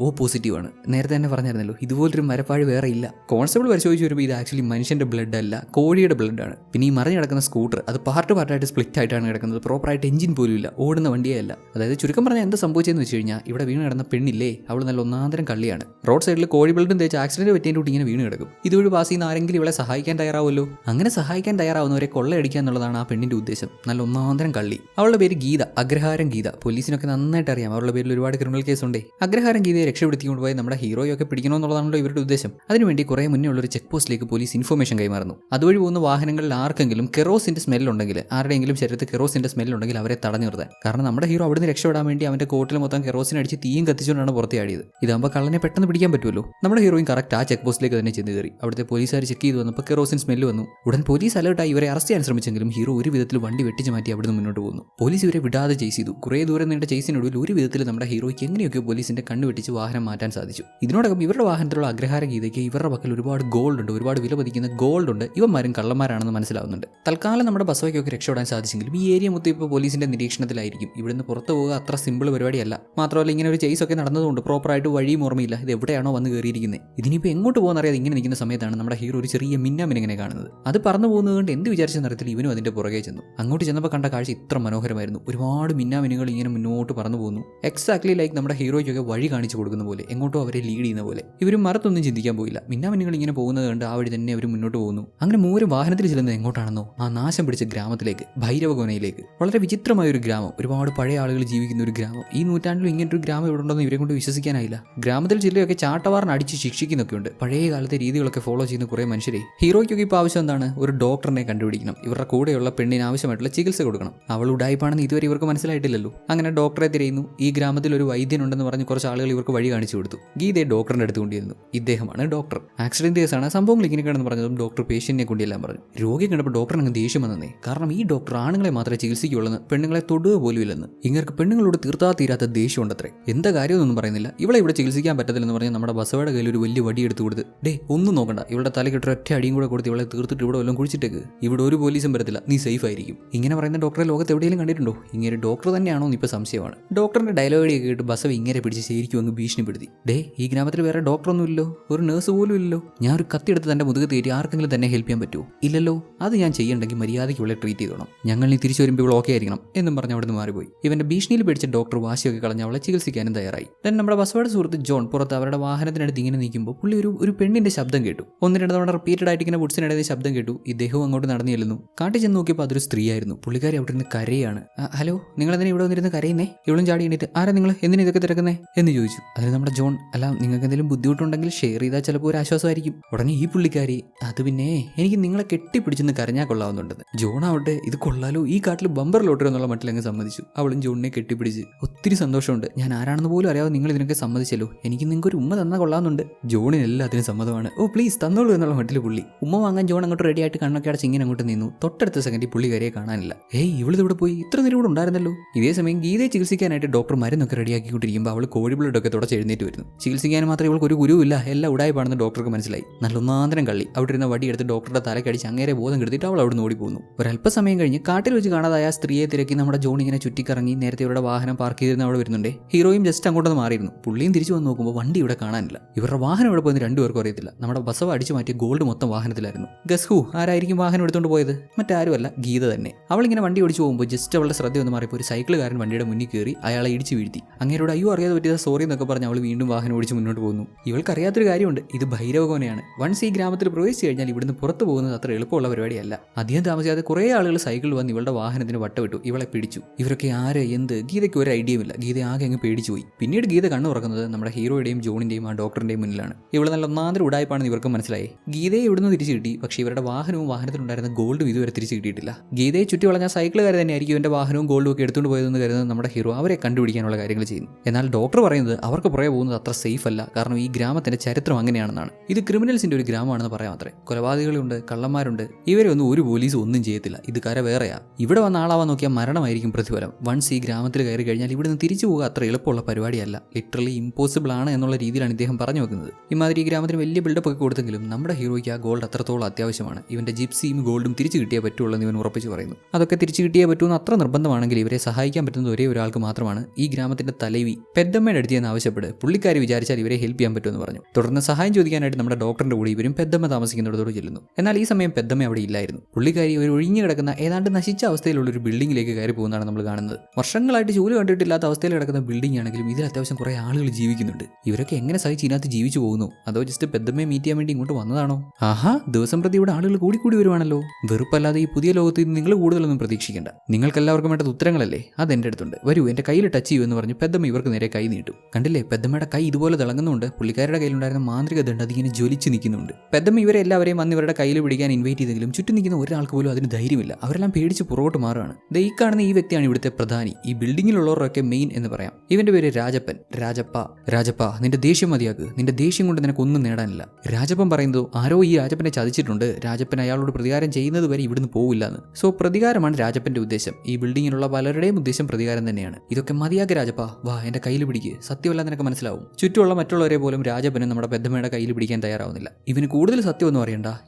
ഓ പോസിറ്റീവ് ആണ്. നേരത്തെ തന്നെ പറഞ്ഞായിരുന്നല്ലോ ഇതുപോലൊരു മരപ്പാഴ് വേറെ ഇല്ല. കോൺസ്റ്റബിൾ പരിശോധിച്ച് വരുമ്പോൾ ഇത് ആക്ച്വലി മനുഷ്യന്റെ ബ്ലഡ് അല്ല കോഴിയുടെ ബ്ലഡ് ആണ്. പിന്നെ ഈ മറിഞ്ഞ് കിടക്കുന്ന സ്കൂട്ടർ അത് പാർട്ട് പാർട്ടായിട്ട് സ്പ്ലിറ്റ് ആയിട്ടാണ് കിടക്കുന്നത്. പ്രോപ്പറായിട്ട് എഞ്ചിൻ പോലും ഇല്ല ഓടുന്ന വണ്ടിയല്ല അതായത് ചുരുക്കം പറഞ്ഞാൽ എന്താ സംഭവിച്ചതെന്ന് വെച്ച് കഴിഞ്ഞാൽ ഇവിടെ വീണ് കിടന്ന പെണ്ണില്ലേ അവൾ നല്ല ഒന്നാന്തരം കള്ളിയാണ്. റോഡ് സൈഡിൽ കോഴി ബ്ലഡും തേച്ച് ആക്സിഡന്റ് പറ്റിയതിന്റെ കൂട്ടി ഇങ്ങനെ വീണ് കിടക്കും. ഇതുവഴി പാസ് ചെയ്യുന്ന ആരെങ്കിലും ഇവളെ സഹായിക്കാൻ തയ്യാറാവുമല്ലോ? അങ്ങനെ സഹായിക്കാൻ തയ്യാറാവുന്നവരെ കൊള്ളയടിക്കുക എന്നുള്ളതാണ് ആ പെണ്ണിന്റെ ഉദ്ദേശം. നല്ല ഒന്നാന്തരം കള്ളി. അവളുടെ പേര് ഗീത അഗ്രഹാരം ഗീത. പോലീസിനൊക്കെ നന്നായിട്ട് അറിയാം അവളുടെ പേരിൽ ഒരുപാട് ക്രിമിനൽ കേസ് ഉണ്ട്. അഗ്രഹാരം ഗീതയെ രക്ഷപ്പെടുത്തിക്കൊണ്ട് പോയി നമ്മുടെ ഹീറോയൊക്കെ പിടിക്കണമെന്നുള്ളതാണല്ലോ ഇവരുടെ ഉദ്ദേശം. അതിനുവേണ്ടി കുറേ മുന്നേ ഉള്ള ഒരു ചെക്ക് പോസ്റ്റിലേക്ക് പോലീസ് ഇൻഫർമേഷൻ കൈമാറുന്നു. അതുവഴി പോകുന്ന വാഹനങ്ങളിൽ ആർക്കെങ്കിലും കെറോസിന്റെ സ്മെൽ ഉണ്ടെങ്കിൽ ആരുടെയെങ്കിലും ശരീരത്തിൽ കെറോസിന്റെ സ്മെൽ ഉണ്ടെങ്കിൽ അവരെ തടഞ്ഞു നിർത്താൻ. കാരണം നമ്മുടെ ഹീറോ അവിടുന്ന് രക്ഷപ്പെടാൻ വേണ്ടി അവന്റെ കോട്ടിൽ മൊത്തം കെറോസിൻ അടിച്ച് തീയും കത്തിച്ചുകൊണ്ടാണ് പുറത്തിയാടിയത് ഇതാകുമ്പോൾ കള്ളനെ പെട്ടെന്ന് പിടിക്കാൻ പറ്റുമല്ലോ. നമ്മുടെ ഹീറോയും കറക്റ്റ് ആ ചെക്ക് പോസ്റ്റിലേക്ക് തന്നെ ചെന്ന് കയറി. അവിടുത്തെ പോലീസുകാർ ചെക്ക് ചെയ്ത് വന്നപ്പോൾ കെറോസിൻ സ്മെല്ല് വന്നു. ഉടൻ പോലീസ് അലേർട്ടായി ഇവരെ അറസ്റ്റ് ചെയ്യാൻ ശ്രമിച്ചെങ്കിലും ഹീറോ ഒരു വിധത്തിൽ വണ്ടി വെട്ടിച്ച് മാറ്റി അവിടുന്ന് മുന്നോട്ട് പോകുന്നു. പോലീസ് ഇവരെ വിടാതെ ചേസ് ചെയ്തു. കുറേ ദൂരം നീണ്ട ചേസിനൊടുവിൽ ഒരു വിധത്തിൽ നമ്മുടെ ഹീറോയ്ക്ക് എങ്ങനെയൊക്കെ പോലീസിന്റെ കണ്ണു വെട്ടിച്ച് വാഹനം മാറ്റാൻ സാധിച്ചു. ഇതിനോടകം ഇവരുടെ വാഹനത്തിലുള്ള അഗ്രഹാര ഗീതയ്ക്ക് ഇവരുടെ പക്കൽ ഒരുപാട് ഗോൾഡ് ഉണ്ട് ഒരുപാട് വില പതിക്കുന്ന ഗോൾഡ് ഉണ്ട് ഇവന്മാരും കള്ളന്മാരാണെന്ന് മനസ്സിലാവുന്നുണ്ട്. തൽക്കാലം നമ്മുടെ ബസവയ്ക്കൊക്കെ രക്ഷപ്പെടാൻ സാധിച്ചെങ്കിലും ഈ ഏരിയ മൊത്തം ഇപ്പോൾ പോലീസിന്റെ നിരീക്ഷണത്തിലായിരിക്കും. ഇവിടുന്ന് പുറത്തു പോകുക അത്ര സിമ്പിൾ പരിപാടിയല്ല. മാത്രമല്ല ഇങ്ങനെ ഒരു ചേസ് ഒക്കെ നടന്നതുകൊണ്ട് പ്രോപ്പറായിട്ട് വഴിയും ഓർമ്മയില്ല. ഇത് എവിടെയാണോ വന്ന് കയറിയിരിക്കുന്നത് ഇതിനിപ്പോൾ എങ്ങോട്ട് പോകുന്നറിയാതെ ഇങ്ങനെ നിൽക്കുന്ന സമയത്താണ് നമ്മുടെ ഹീറോ ഒരു ചെറിയ മിന്നാമിനിങ്ങനെ കാണുന്നത്. അത് പറന്നു പോകുന്നത് കൊണ്ട് എന്ത് വിചാരിച്ച നിറത്തിൽ ഇവനും അതിന്റെ പുറകെ ചെന്നു. അങ്ങോട്ട് ചെന്നപ്പോൾ കണ്ട കാഴ്ച ഇത്ര മനോഹരമായിരുന്നു. ഒരുപാട് മിന്നാമിനുകൾ ഇങ്ങനെ മുന്നോട്ട് പറന്നു പോകുന്നു എക്സാക്ട്ലി ലൈക്ക് നമ്മുടെ ഹീറോയ്ക്കൊക്കെ വഴി കാണിച്ചു കൊടുക്കുന്ന പോലെ എങ്ങോട്ടോ അവരെ ലീഡ് ചെയ്യുന്ന പോലെ. ഇവരും മറത്തൊന്നും ചിന്തിക്കാൻ പോയില്ല. മിന്നാമിനുകൾ ഇങ്ങനെ പോകുന്നത് കണ്ട് ആ വഴി തന്നെ അവർ മുന്നോട്ട് പോകുന്നു. അങ്ങനെ മൂവര് വാഹനത്തിൽ ചെല്ലുന്നത് എങ്ങോട്ടാണെന്നോ ആ നാശം പിടിച്ച ഗ്രാമത്തിലേക്ക് ഭൈരവകോനയിലേക്ക്. വളരെ വിചിത്രമായ ഒരു ഗ്രാമം. ഒരുപാട് പഴയ ആളുകൾ ജീവിക്കുന്ന ഒരു ഗ്രാമം. ഈ നൂറ്റാണ്ടിലും ഇങ്ങനെ ഒരു ഗ്രാമം ഇവിടെ ഉണ്ടെന്ന് ഇവരെ കൊണ്ട് വിശ്വസിക്കാനായില്ല. ഗ്രാമത്തിൽ ചിലരൊക്കെ ചാട്ടവാറിന് അടിച്ച് ശിക്ഷിക്കുന്നൊക്കെ ഉണ്ട്. പഴയ കാലത്തെ രീതികളൊക്കെ ഫോളോ ചെയ്യുന്ന കുറേ മനുഷ്യരെ. ഹീറോയ്ക്കൊക്കെ ഇപ്പോൾ ആവശ്യം എന്താണ്? ഒരു ഡോക്ടറിനെ കണ്ടുപിടിക്കണം. ഇവരുടെ കൂടെയുള്ള പെണ്ണിന് ആവശ്യമായിട്ടുള്ള ചികിത്സ കൊടുക്കണം. അവൾ ഉടായ്പാണെന്ന് ഇതുവരെ ഇവർക്ക് മനസ്സിലായിട്ടില്ലല്ലോ. അങ്ങനെ ഡോക്ടറെ തിരയുന്നു. ഈ ഗ്രാമത്തിൽ ഒരു വൈദ്യനുണ്ടെന്ന് പറഞ്ഞ് കുറച്ച് ആളുകൾ ഇവർക്ക് വഴി കാണിച്ചു കൊടുത്തു. ഗീതയെ ഡോക്ടറിന്റെ അടുത്ത് കൊണ്ടിരുന്നു ഇദ്ദേഹമാണ് ഡോക്ടർ ആക്സിഡന്റ് കേസാണ് സംഭവങ്ങൾ കിടന്ന് പറഞ്ഞതും ഡോക്ടർ പേഷ്യന്റിനെ കൊണ്ടെല്ലാം പറഞ്ഞു. രോഗി കണ്ടപ്പോൾ ഡോക്ടർ അങ്ങ് ദേഷ്യം വന്നേ കാരണം ഈ ഡോക്ടർ ആണുങ്ങളെ മാത്രമേ ചികിത്സിക്കുള്ളൂ പെണ്ണുങ്ങളെ തൊടുക പോലും ഇല്ലെന്ന്. പെണ്ണുങ്ങളോട് തീർത്താ തീരാത്ത ദേഷ്യം ഉണ്ടത്രേ. എന്താ കാര്യമൊന്നും പറയുന്നില്ല. ഇവളെ ഇവിടെ ചികിത്സിക്കാൻ പറ്റത്തില്ലെന്ന് പറഞ്ഞ് നമ്മുടെ ബസവയുടെ കയ്യിൽ ഒരു വലിയ വടി എടുത്തു കൊടുത്ത് ഡേ ഒന്നും നോക്കണ്ട. ഇവളുടെ തലക്കിട്ട് ഒറ്റ അടിയും കൂടെ കൊടുത്ത് ഇവളെ തീർത്തിട്ട് ഇവിടെ വല്ലതും കുഴിച്ചിട്ടേക്ക്. ഇവിടെ ഒരു പോലീസും വരത്തില്ല. നീ സേഫ് ആയിരിക്കും. ഇങ്ങനെ പറയുന്ന ഡോക്ടറെ ലോകത്ത് എവിടെയെങ്കിലും കണ്ടിട്ടുണ്ടോ? ഇങ്ങനെ ഡോക്ടർ തന്നെയാണോ ഇപ്പോൾ സംശയമാണ്. ഡോക്ടറിന്റെ ഡയലോഗിയൊക്കെ കേട്ട് ബസവ് ഇങ്ങനെ പിടിച്ച് ശരിക്കും അങ്ങ് ഭീഷണിപ്പെടുത്തി. ഡേ ഈ ഗ്രാമത്തിൽ വേറെ ഡോക്ടറൊന്നും ഇല്ലല്ലോ ഒരു നേഴ്സ് പോലും ഇല്ലല്ലോ. ഞാൻ ഒരു കത്തിയെടുത്ത് തന്റെ മുതുക് തേറ്റി ആർക്കെങ്കിലും തന്നെ ഹെൽപ്പ് ചെയ്യാൻ പറ്റുമോ? ഇല്ലല്ലോ. അത് ഞാൻ ചെയ്യണ്ടെങ്കിൽ മര്യാദയ്ക്ക് ഇവളെ ട്രീറ്റ് ചെയ്തോണം. ഞങ്ങൾ നീ തിരിച്ചു വരുമ്പോൾ ഇവിടെ ഓക്കെ ആയിരിക്കണം എന്നും പറഞ്ഞ് അവിടുന്ന് മാറിപ്പോയി. ഇവന്റെ ഭീഷണിയിൽ പിടിച്ച ഡോക്ടർ വാശിയൊക്കെ കളഞ്ഞ് അവളെ ചികിത്സിക്കാനും തയ്യാറായി. ദെൻ നമ്മുടെ ബസവയുടെ സുഹൃത്ത് ജോൺ പുറത്ത് അവരുടെ വാഹനത്തിനടുത്ത് ഇങ്ങനെ നിൽക്കുമ്പോൾ പുള്ളി ഒരു ഒരു പെണ്ണിന്റെ ശബ്ദം കേട്ടു. ഒന്ന് രണ്ട് തവണ റിപ്പീറ്റഡ് ആയിട്ട് ഇങ്ങനെ വുഡ്സിനിടയിൽ ശബ്ദം കേട്ടു. ഇദ്ദേഹവും അങ്ങോട്ട് നടന്നു ചെല്ലുന്നു കാട്ടി ചെന്ന് നോക്കിയപ്പോൾ അതൊരു സ്ത്രീയായിരുന്നു. പുള്ളിക്കാരി അവിടെ നിന്ന് കരയാണ്. ഹലോ നിങ്ങൾ എന്തിനാ ഇവിടെ വന്നിരുന്ന് കരയുന്നേ? ഇവളും ചാടി എണീറ്റ്. ആരാ നിങ്ങൾ? എന്തിനാ ഇതൊക്കെ തിരക്കുന്നേ? എന്ന് ചോദിച്ചു. അതിന് നമ്മുടെ ജോൺ അല്ല നിങ്ങൾക്ക് എന്തെങ്കിലും ബുദ്ധിമുട്ടുണ്ടെങ്കിൽ ഷെയർ ചെയ്താൽ ചിലപ്പോൾ ഒരു ആശ്വാസമായിരിക്കും. ഉടനെ ഈ പുള്ളിക്കാരി അത് പിന്നെ എനിക്ക് നിങ്ങളെ കെട്ടിപ്പിടിച്ചെന്ന് കരഞ്ഞാൽ കൊള്ളാവുന്നുണ്ടെന്ന് ജോൺ ആവട്ടെ ഇത് കൊള്ളാലോ ഈ കാട്ടിൽ ബമ്പർ ലോട്ടറി എന്നുള്ള മട്ടിൽ അങ്ങ് സമ്മതിച്ചു. അവളും ജോണിനെ കെട്ടിപ്പിടിച്ച്. ഒത്തിരി സന്തോഷമുണ്ട്. ഞാൻ ആരാണെന്ന് പോലും അറിയാതെ നിങ്ങൾ ഇതിനൊക്കെ സമ്മതിച്ചല്ലോ. എനിക്ക് നിങ്ങൾക്ക് ഒരു ഉമ്മ തന്നാൽ കൊള്ളാവുന്നുണ്ട്. ജോണിനെല്ലാം എല്ലാത്തിനും സമ്മതമാണ്. ഓ പ്ലീസ് തന്നോളൂ എന്നുള്ള മട്ടിൽ പുള്ളി. ഉമ്മ വാങ്ങാൻ ജോൺ അങ്ങോട്ട് റെഡി ആയിട്ട് കണ്ണൊക്കെ അടച്ച് ഇങ്ങനെ അങ്ങോട്ട് നിന്നു. തൊട്ടടുത്ത സെക്കൻഡിൽ പുള്ളി കരയെ കാണാനില്ല. ഏയ് ഇവളിതിവിടെ പോയി? ഇത്ര നേരം ഇവിടെ ഉണ്ടായിരുന്നല്ലോ. ഇതേ സമയം ഗീതയെ ചികിത്സിക്കാനായിട്ട് ഡോക്ടർ മരുന്നൊക്കെ റെഡിയാക്കിക്കൊണ്ടിരിക്കുമ്പോൾ അവൾ കോഴി ബ്ലഡൊക്കെ തുടച്ച് എഴുന്നേറ്റ് വരുന്നു. ചികിത്സിക്കാൻ മാത്രമേ ഇവൾക്ക് ഒരു ഉരുവില്ല എല്ലാം ഉടായ്പാണെന്ന് ഡോക്ടർക്ക് മനസ്സിലായി. നല്ല ഒന്നാന്തരം കള്ളി. അവിടെ ഇരുന്ന വടിയെടുത്ത് ഡോക്ടറുടെ തലക്കടിച്ച് അങ്ങേരെ ബോധം കെടുത്തിട്ട് അവൾ അവിടെ നിന്ന് ഓടിപ്പോകുന്നു ഒരല്പസമയം കഴിഞ്ഞ് കാട്ടിൽ വെച്ച് കാണാതായ സ്ത്രീയെ തിരക്കി നമ്മുടെ ജോൺ ഇങ്ങനെ ചുറ്റിക്കറങ്ങി നേരത്തെ ഇവരുടെ വാഹനം പാർക്ക് ചെയ്തിരുന്ന അവിടെ വരുന്നുണ്ട്. ഹീറോയും ജസ്റ്റ് അങ്ങോട്ടൊന്ന് മാറിയിരുന്നു. പുള്ളിയും തിരിച്ചു വന്ന് നോക്കുമ്പോൾ വണ്ടി ഇവിടെ കാണാനില്ല. ഇവരുടെ വാഹനം ഇവിടെ പോയെന്ന് രണ്ടുപേർക്കും അറിയത്തില്ല. നമ്മുടെ ബസവ അടിച്ചു മാറ്റി ഗോൾഡ് മൊത്തം വാഹനത്തിലായിരുന്നു. ഗസ്ഹു ആരായിരിക്കും വാഹനം എടുത്തുകൊണ്ട് പോയത്? മറ്റാരുമല്ല ഗീത തന്നെ. അവളിങ്ങനെ വണ്ടി ഓടിച്ചു പോകുമ്പോൾ ജസ്റ്റ് അവളുടെ ശ്രദ്ധ ഒന്ന് മാറിയപ്പോൾ ഒരു സൈക്കിളുകാരൻ വണ്ടിയുടെ മുന്നിൽ കയറി അയാളെ ഇടിച്ചു വീഴ്ത്തി. അങ്ങേരോട് അയ്യോ അറിയാതെ പറ്റിയത് സോറി എന്നൊക്കെ പറഞ്ഞ് അവൾ വീണ്ടും വാഹനം ഓടിച്ച് മുന്നോട്ട് പോകുന്നു ഇവൾക്ക് അറിയാത്തൊരു കാര്യമുണ്ട്. ഇത് ഭൈരവകോനയാണ്. വൺസ് ഈ ഗ്രാമത്തിൽ പ്രവേശിച്ചു കഴിഞ്ഞാൽ ഇവിടുന്ന് പുറത്തു പോകുന്നത് അത്ര എളുപ്പമുള്ള പരിപാടിയല്ല. അധികം താമസിയാതെ കുറേ ആളുകൾ സൈക്കിൾ വന്ന് ഇവളുടെ വാഹനത്തിന് വട്ടവിട്ടു ഇവളെ പിടിച്ചു. ഇവരൊക്കെ ആര് എന്ത്? ഗീതയ്ക്ക് ഒരു ഐഡിയയുമില്ല ഗീത ആകെ അങ്ങ് പേടിച്ചു പോയി പിന്നീട് ഗീത കണ്ണു തുറക്കുന്നത് നമ്മുടെ ഹീറോയുടെയും ജോണിന്റെയും ആ ഡോക്ടറിന്റെയും മുന്നിലാണ്. ഇവിടെ നല്ല ഒന്നാന്തര ഉടായ്പാണെന്ന് ഇവർക്ക് മനസ്സിലായി. ഗീതയെ ഇവിടുന്ന് തിരിച്ചു കിട്ടി. പക്ഷേ ഇവരുടെ വാഹനവും വാഹനത്തിലുണ്ടായിരുന്ന ഗോൾഡും ഇതുവരെ തിരിച്ചു കിട്ടിയിട്ടില്ല. ഗീതയെ ചുറ്റി വളഞ്ഞ സൈക്കിളുകാരെ തന്നെ ആയിരിക്കും ഇവന്റെ വാഹനവും ഗോൾഡും ഒക്കെ എടുത്തുകൊണ്ട് പോയതെന്ന് കരുതുന്നത് നമ്മുടെ ഹീറോ. അവരെ കണ്ടുപിടിക്കാനുള്ള കാര്യങ്ങൾ ചെയ്യുന്നു. എന്നാൽ ഡോക്ടർ പറയുന്നത് അവർക്ക് പുറകെ പോകുന്നത് അത്ര സേഫ് അല്ല. കാരണം ഈ ഗ്രാമത്തിന്റെ ചരിത്രം അങ്ങനെയാണെന്നാണ്. ഇത് ക്രിമിനൽസിന്റെ ഒരു ഗ്രാമമാണെന്ന് പറയാം മാത്രമേ. കൊലപാതകളുണ്ട് കള്ളന്മാരുണ്ട്. ഇവരെ ഒന്നും ഒരു പോലീസ് ഒന്നും ചെയ്യത്തില്ല. ഇത് കര വേറെയാ. ഇവിടെ വന്ന ആളാവാൻ നോക്കിയാൽ മരണമായിരിക്കും പ്രതിഫലം. വൺസ് ഈ ഗ്രാമത്തിൽ കയറി കഴിഞ്ഞാൽ ഇവിടുന്ന് തിരിച്ചു പോകുക അത്ര എളുപ്പമുള്ള പരിപാടിയല്ല. ലിറ്ററലി ഇമ്പോസിബിൾ ആണ് എന്നുള്ള രീതിയിലാണ് ഇദ്ദേഹം പറഞ്ഞു വെക്കുന്നത്. ഇമാതിരി ഈ ഗ്രാമത്തിന് വലിയ ബിൽഡപ്പ് ഒക്കെ കൊടുത്തെങ്കിലും നമ്മുടെ ഹീറോയ്ക്ക് ആ ഗോൾഡ് അത്രത്തോളം അത്യാവശ്യമാണ്. ഇവന്റെ ജിപ്സിയും ഗോൾഡും തിരിച്ചു കിട്ടിയേ പറ്റുള്ളൂ എന്ന് ഇവൻ ഉറപ്പിച്ചു പറയുന്നു. അതൊക്കെ തിരിച്ചു കിട്ടിയേ പറ്റുമെന്ന് അത്ര നിർബന്ധമാണെങ്കിൽ ഇവരെ സഹായിക്കാൻ പറ്റുന്നത് ഒരേ ഒരാൾക്ക് മാത്രമാണ്. ഈ ഗ്രാമത്തിന്റെ തലവി. പെద్దമ്മയുടെ അടുത്ത് ആവശ്യപ്പെട്ട് പുള്ളിക്കാരി വിചാരിച്ചാൽ ഇവരെ ഹെൽപ്പ് ചെയ്യാൻ എന്ന് പറഞ്ഞു. തുടർന്ന് സഹായം ചോദിക്കാനായിട്ട് നമ്മുടെ ഡോക്ടറിന്റെ കൂടി ഇവരും പെద్దമ്മ താമസിക്കുന്നിടത്തോട് ചെല്ലുന്നു. എന്നാൽ ഈ സമയം പെద్దമ്മ അവിടെ ഇല്ലായിരുന്നു. പുള്ളിക്കാരി ഒരു ഒഴിഞ്ഞു കിടക്കുന്ന ഏതാണ്ട് നശിച്ച അവസ്ഥയിലുള്ള ഒരു ബിൽഡിംഗിലേക്ക് കയറി പോകുന്നതാണ് നമ്മൾ കാണുന്നത്. വർഷങ്ങളായിട്ട് ജോലി കണ്ടിട്ടില്ലാത്ത അവസ്ഥയിൽ കിടക്കുന്ന ബിൽഡിംഗ് ആണെങ്കിലും ഇതിൽ അത്യാവശ്യം കുറേ ആളുകൾ ജീവിക്കുന്നുണ്ട്. ഇവരൊക്കെ എങ്ങനെ സഹിച്ച് ഇതിനകത്ത് ജീവിച്ചു പോകുന്നു? അതോ ജസ്റ്റ് പെద్దമ്മയെ മീറ്റ് ചെയ്യാൻ വേണ്ടി ഇങ്ങോട്ട് വന്നതാണോ? ആഹാ ദിവസം പ്രതി ഇവിടെ ആളുകൾ കൂടി കൂടി വരുവാണല്ലോ. വെറുപ്പല്ലാതെ ഈ പുതിയ ലോകത്ത് നിങ്ങൾ കൂടുതലൊന്നും പ്രതീക്ഷിക്കേണ്ട. നിങ്ങൾക്കെല്ലാവർക്കും വേണ്ടത് ഉത്തരങ്ങളല്ലേ? അത് എന്റെ അടുത്തുണ്ട്. വരൂ എന്റെ കയ്യിൽ ടച്ച് ചെയ്യൂ എന്ന് പറഞ്ഞ് പെద్దമ്മ ഇവർക്ക് നേരെ കൈ നീട്ടും. കണ്ടില്ലേ? പെద్దമ്മയുടെ കൈ ഇതുപോലെ തിളങ്ങുന്നുണ്ട്. പുള്ളിക്കാരി പുള്ളിക്കാരുടെ കയ്യിലുണ്ടായിരുന്ന മാന്ത്രിക ദണ്ഡ് അതിങ്ങനെ ജ്വലിച്ച് നിൽക്കുന്നുണ്ട്. പെద్దമ്മ ഇവരെ എല്ലാവരെയും വന്ന് ഇവരുടെ കയ്യിൽ പിടിക്കാൻ ഇൻവൈറ്റ് ചെയ്തെങ്കിലും ചുറ്റും നിൽക്കുന്ന ഒരാൾക്ക് പോലും അതിന് ധൈര്യമില്ല. അവരെല്ലാം പേടിച്ച് പുറകോട്ട് മാറുകയാണ്. ഈ കാണുന്ന ഈ വ്യക്തിയാണ് ഇവിടുത്തെ പ്രധാനി. ഈ ബിൽഡിങ്ങിലുള്ളവരൊക്കെ മെയിൻ എന്ന് പറയാം. ഇവന്റെ പേര് രാജപ്പൻ. രാജപ്പ രാജപ്പ നിന്റെ ദേഷ്യം മതിയാക്ക്. നിന്റെ ദേഷ്യം കൊണ്ട് നിനക്ക് ഒന്നും നേടാനില്ല. രാജപ്പൻ പറയുന്നത് ആരോ ഈ രാജപ്പനെ ചതിച്ചിട്ടുണ്ട്. രാജപ്പൻ അയാളോട് പ്രതികാരം ചെയ്യുന്നത് വരെ ഇവിടുന്ന് പോവില്ല എന്ന് സോ പ്രതികാരമാണ് രാജപ്പന്റെ ഉദ്ദേശം. ഈ ബിൽഡിങ്ങിലുള്ള പലരുടെയും ഉദ്ദേശം പ്രതികാരം തന്നെയാണ്. ഇതൊക്കെ മതിയാക്ക് രാജപ്പ. വാ എന്റെ കയ്യിൽ പിടിക്ക്. സത്യമല്ല നിനക്ക് മനസ്സിലാവും. ചുറ്റുമുള്ള മറ്റുള്ളവരെ പോലും രാജപനെ നമ്മുടെ പെద్దമ്മയുടെ കയ്യിൽ പിടിക്കാൻ തയ്യാറാവുന്നില്ല. ഇവന് കൂടുതൽ സത്യം എന്ന്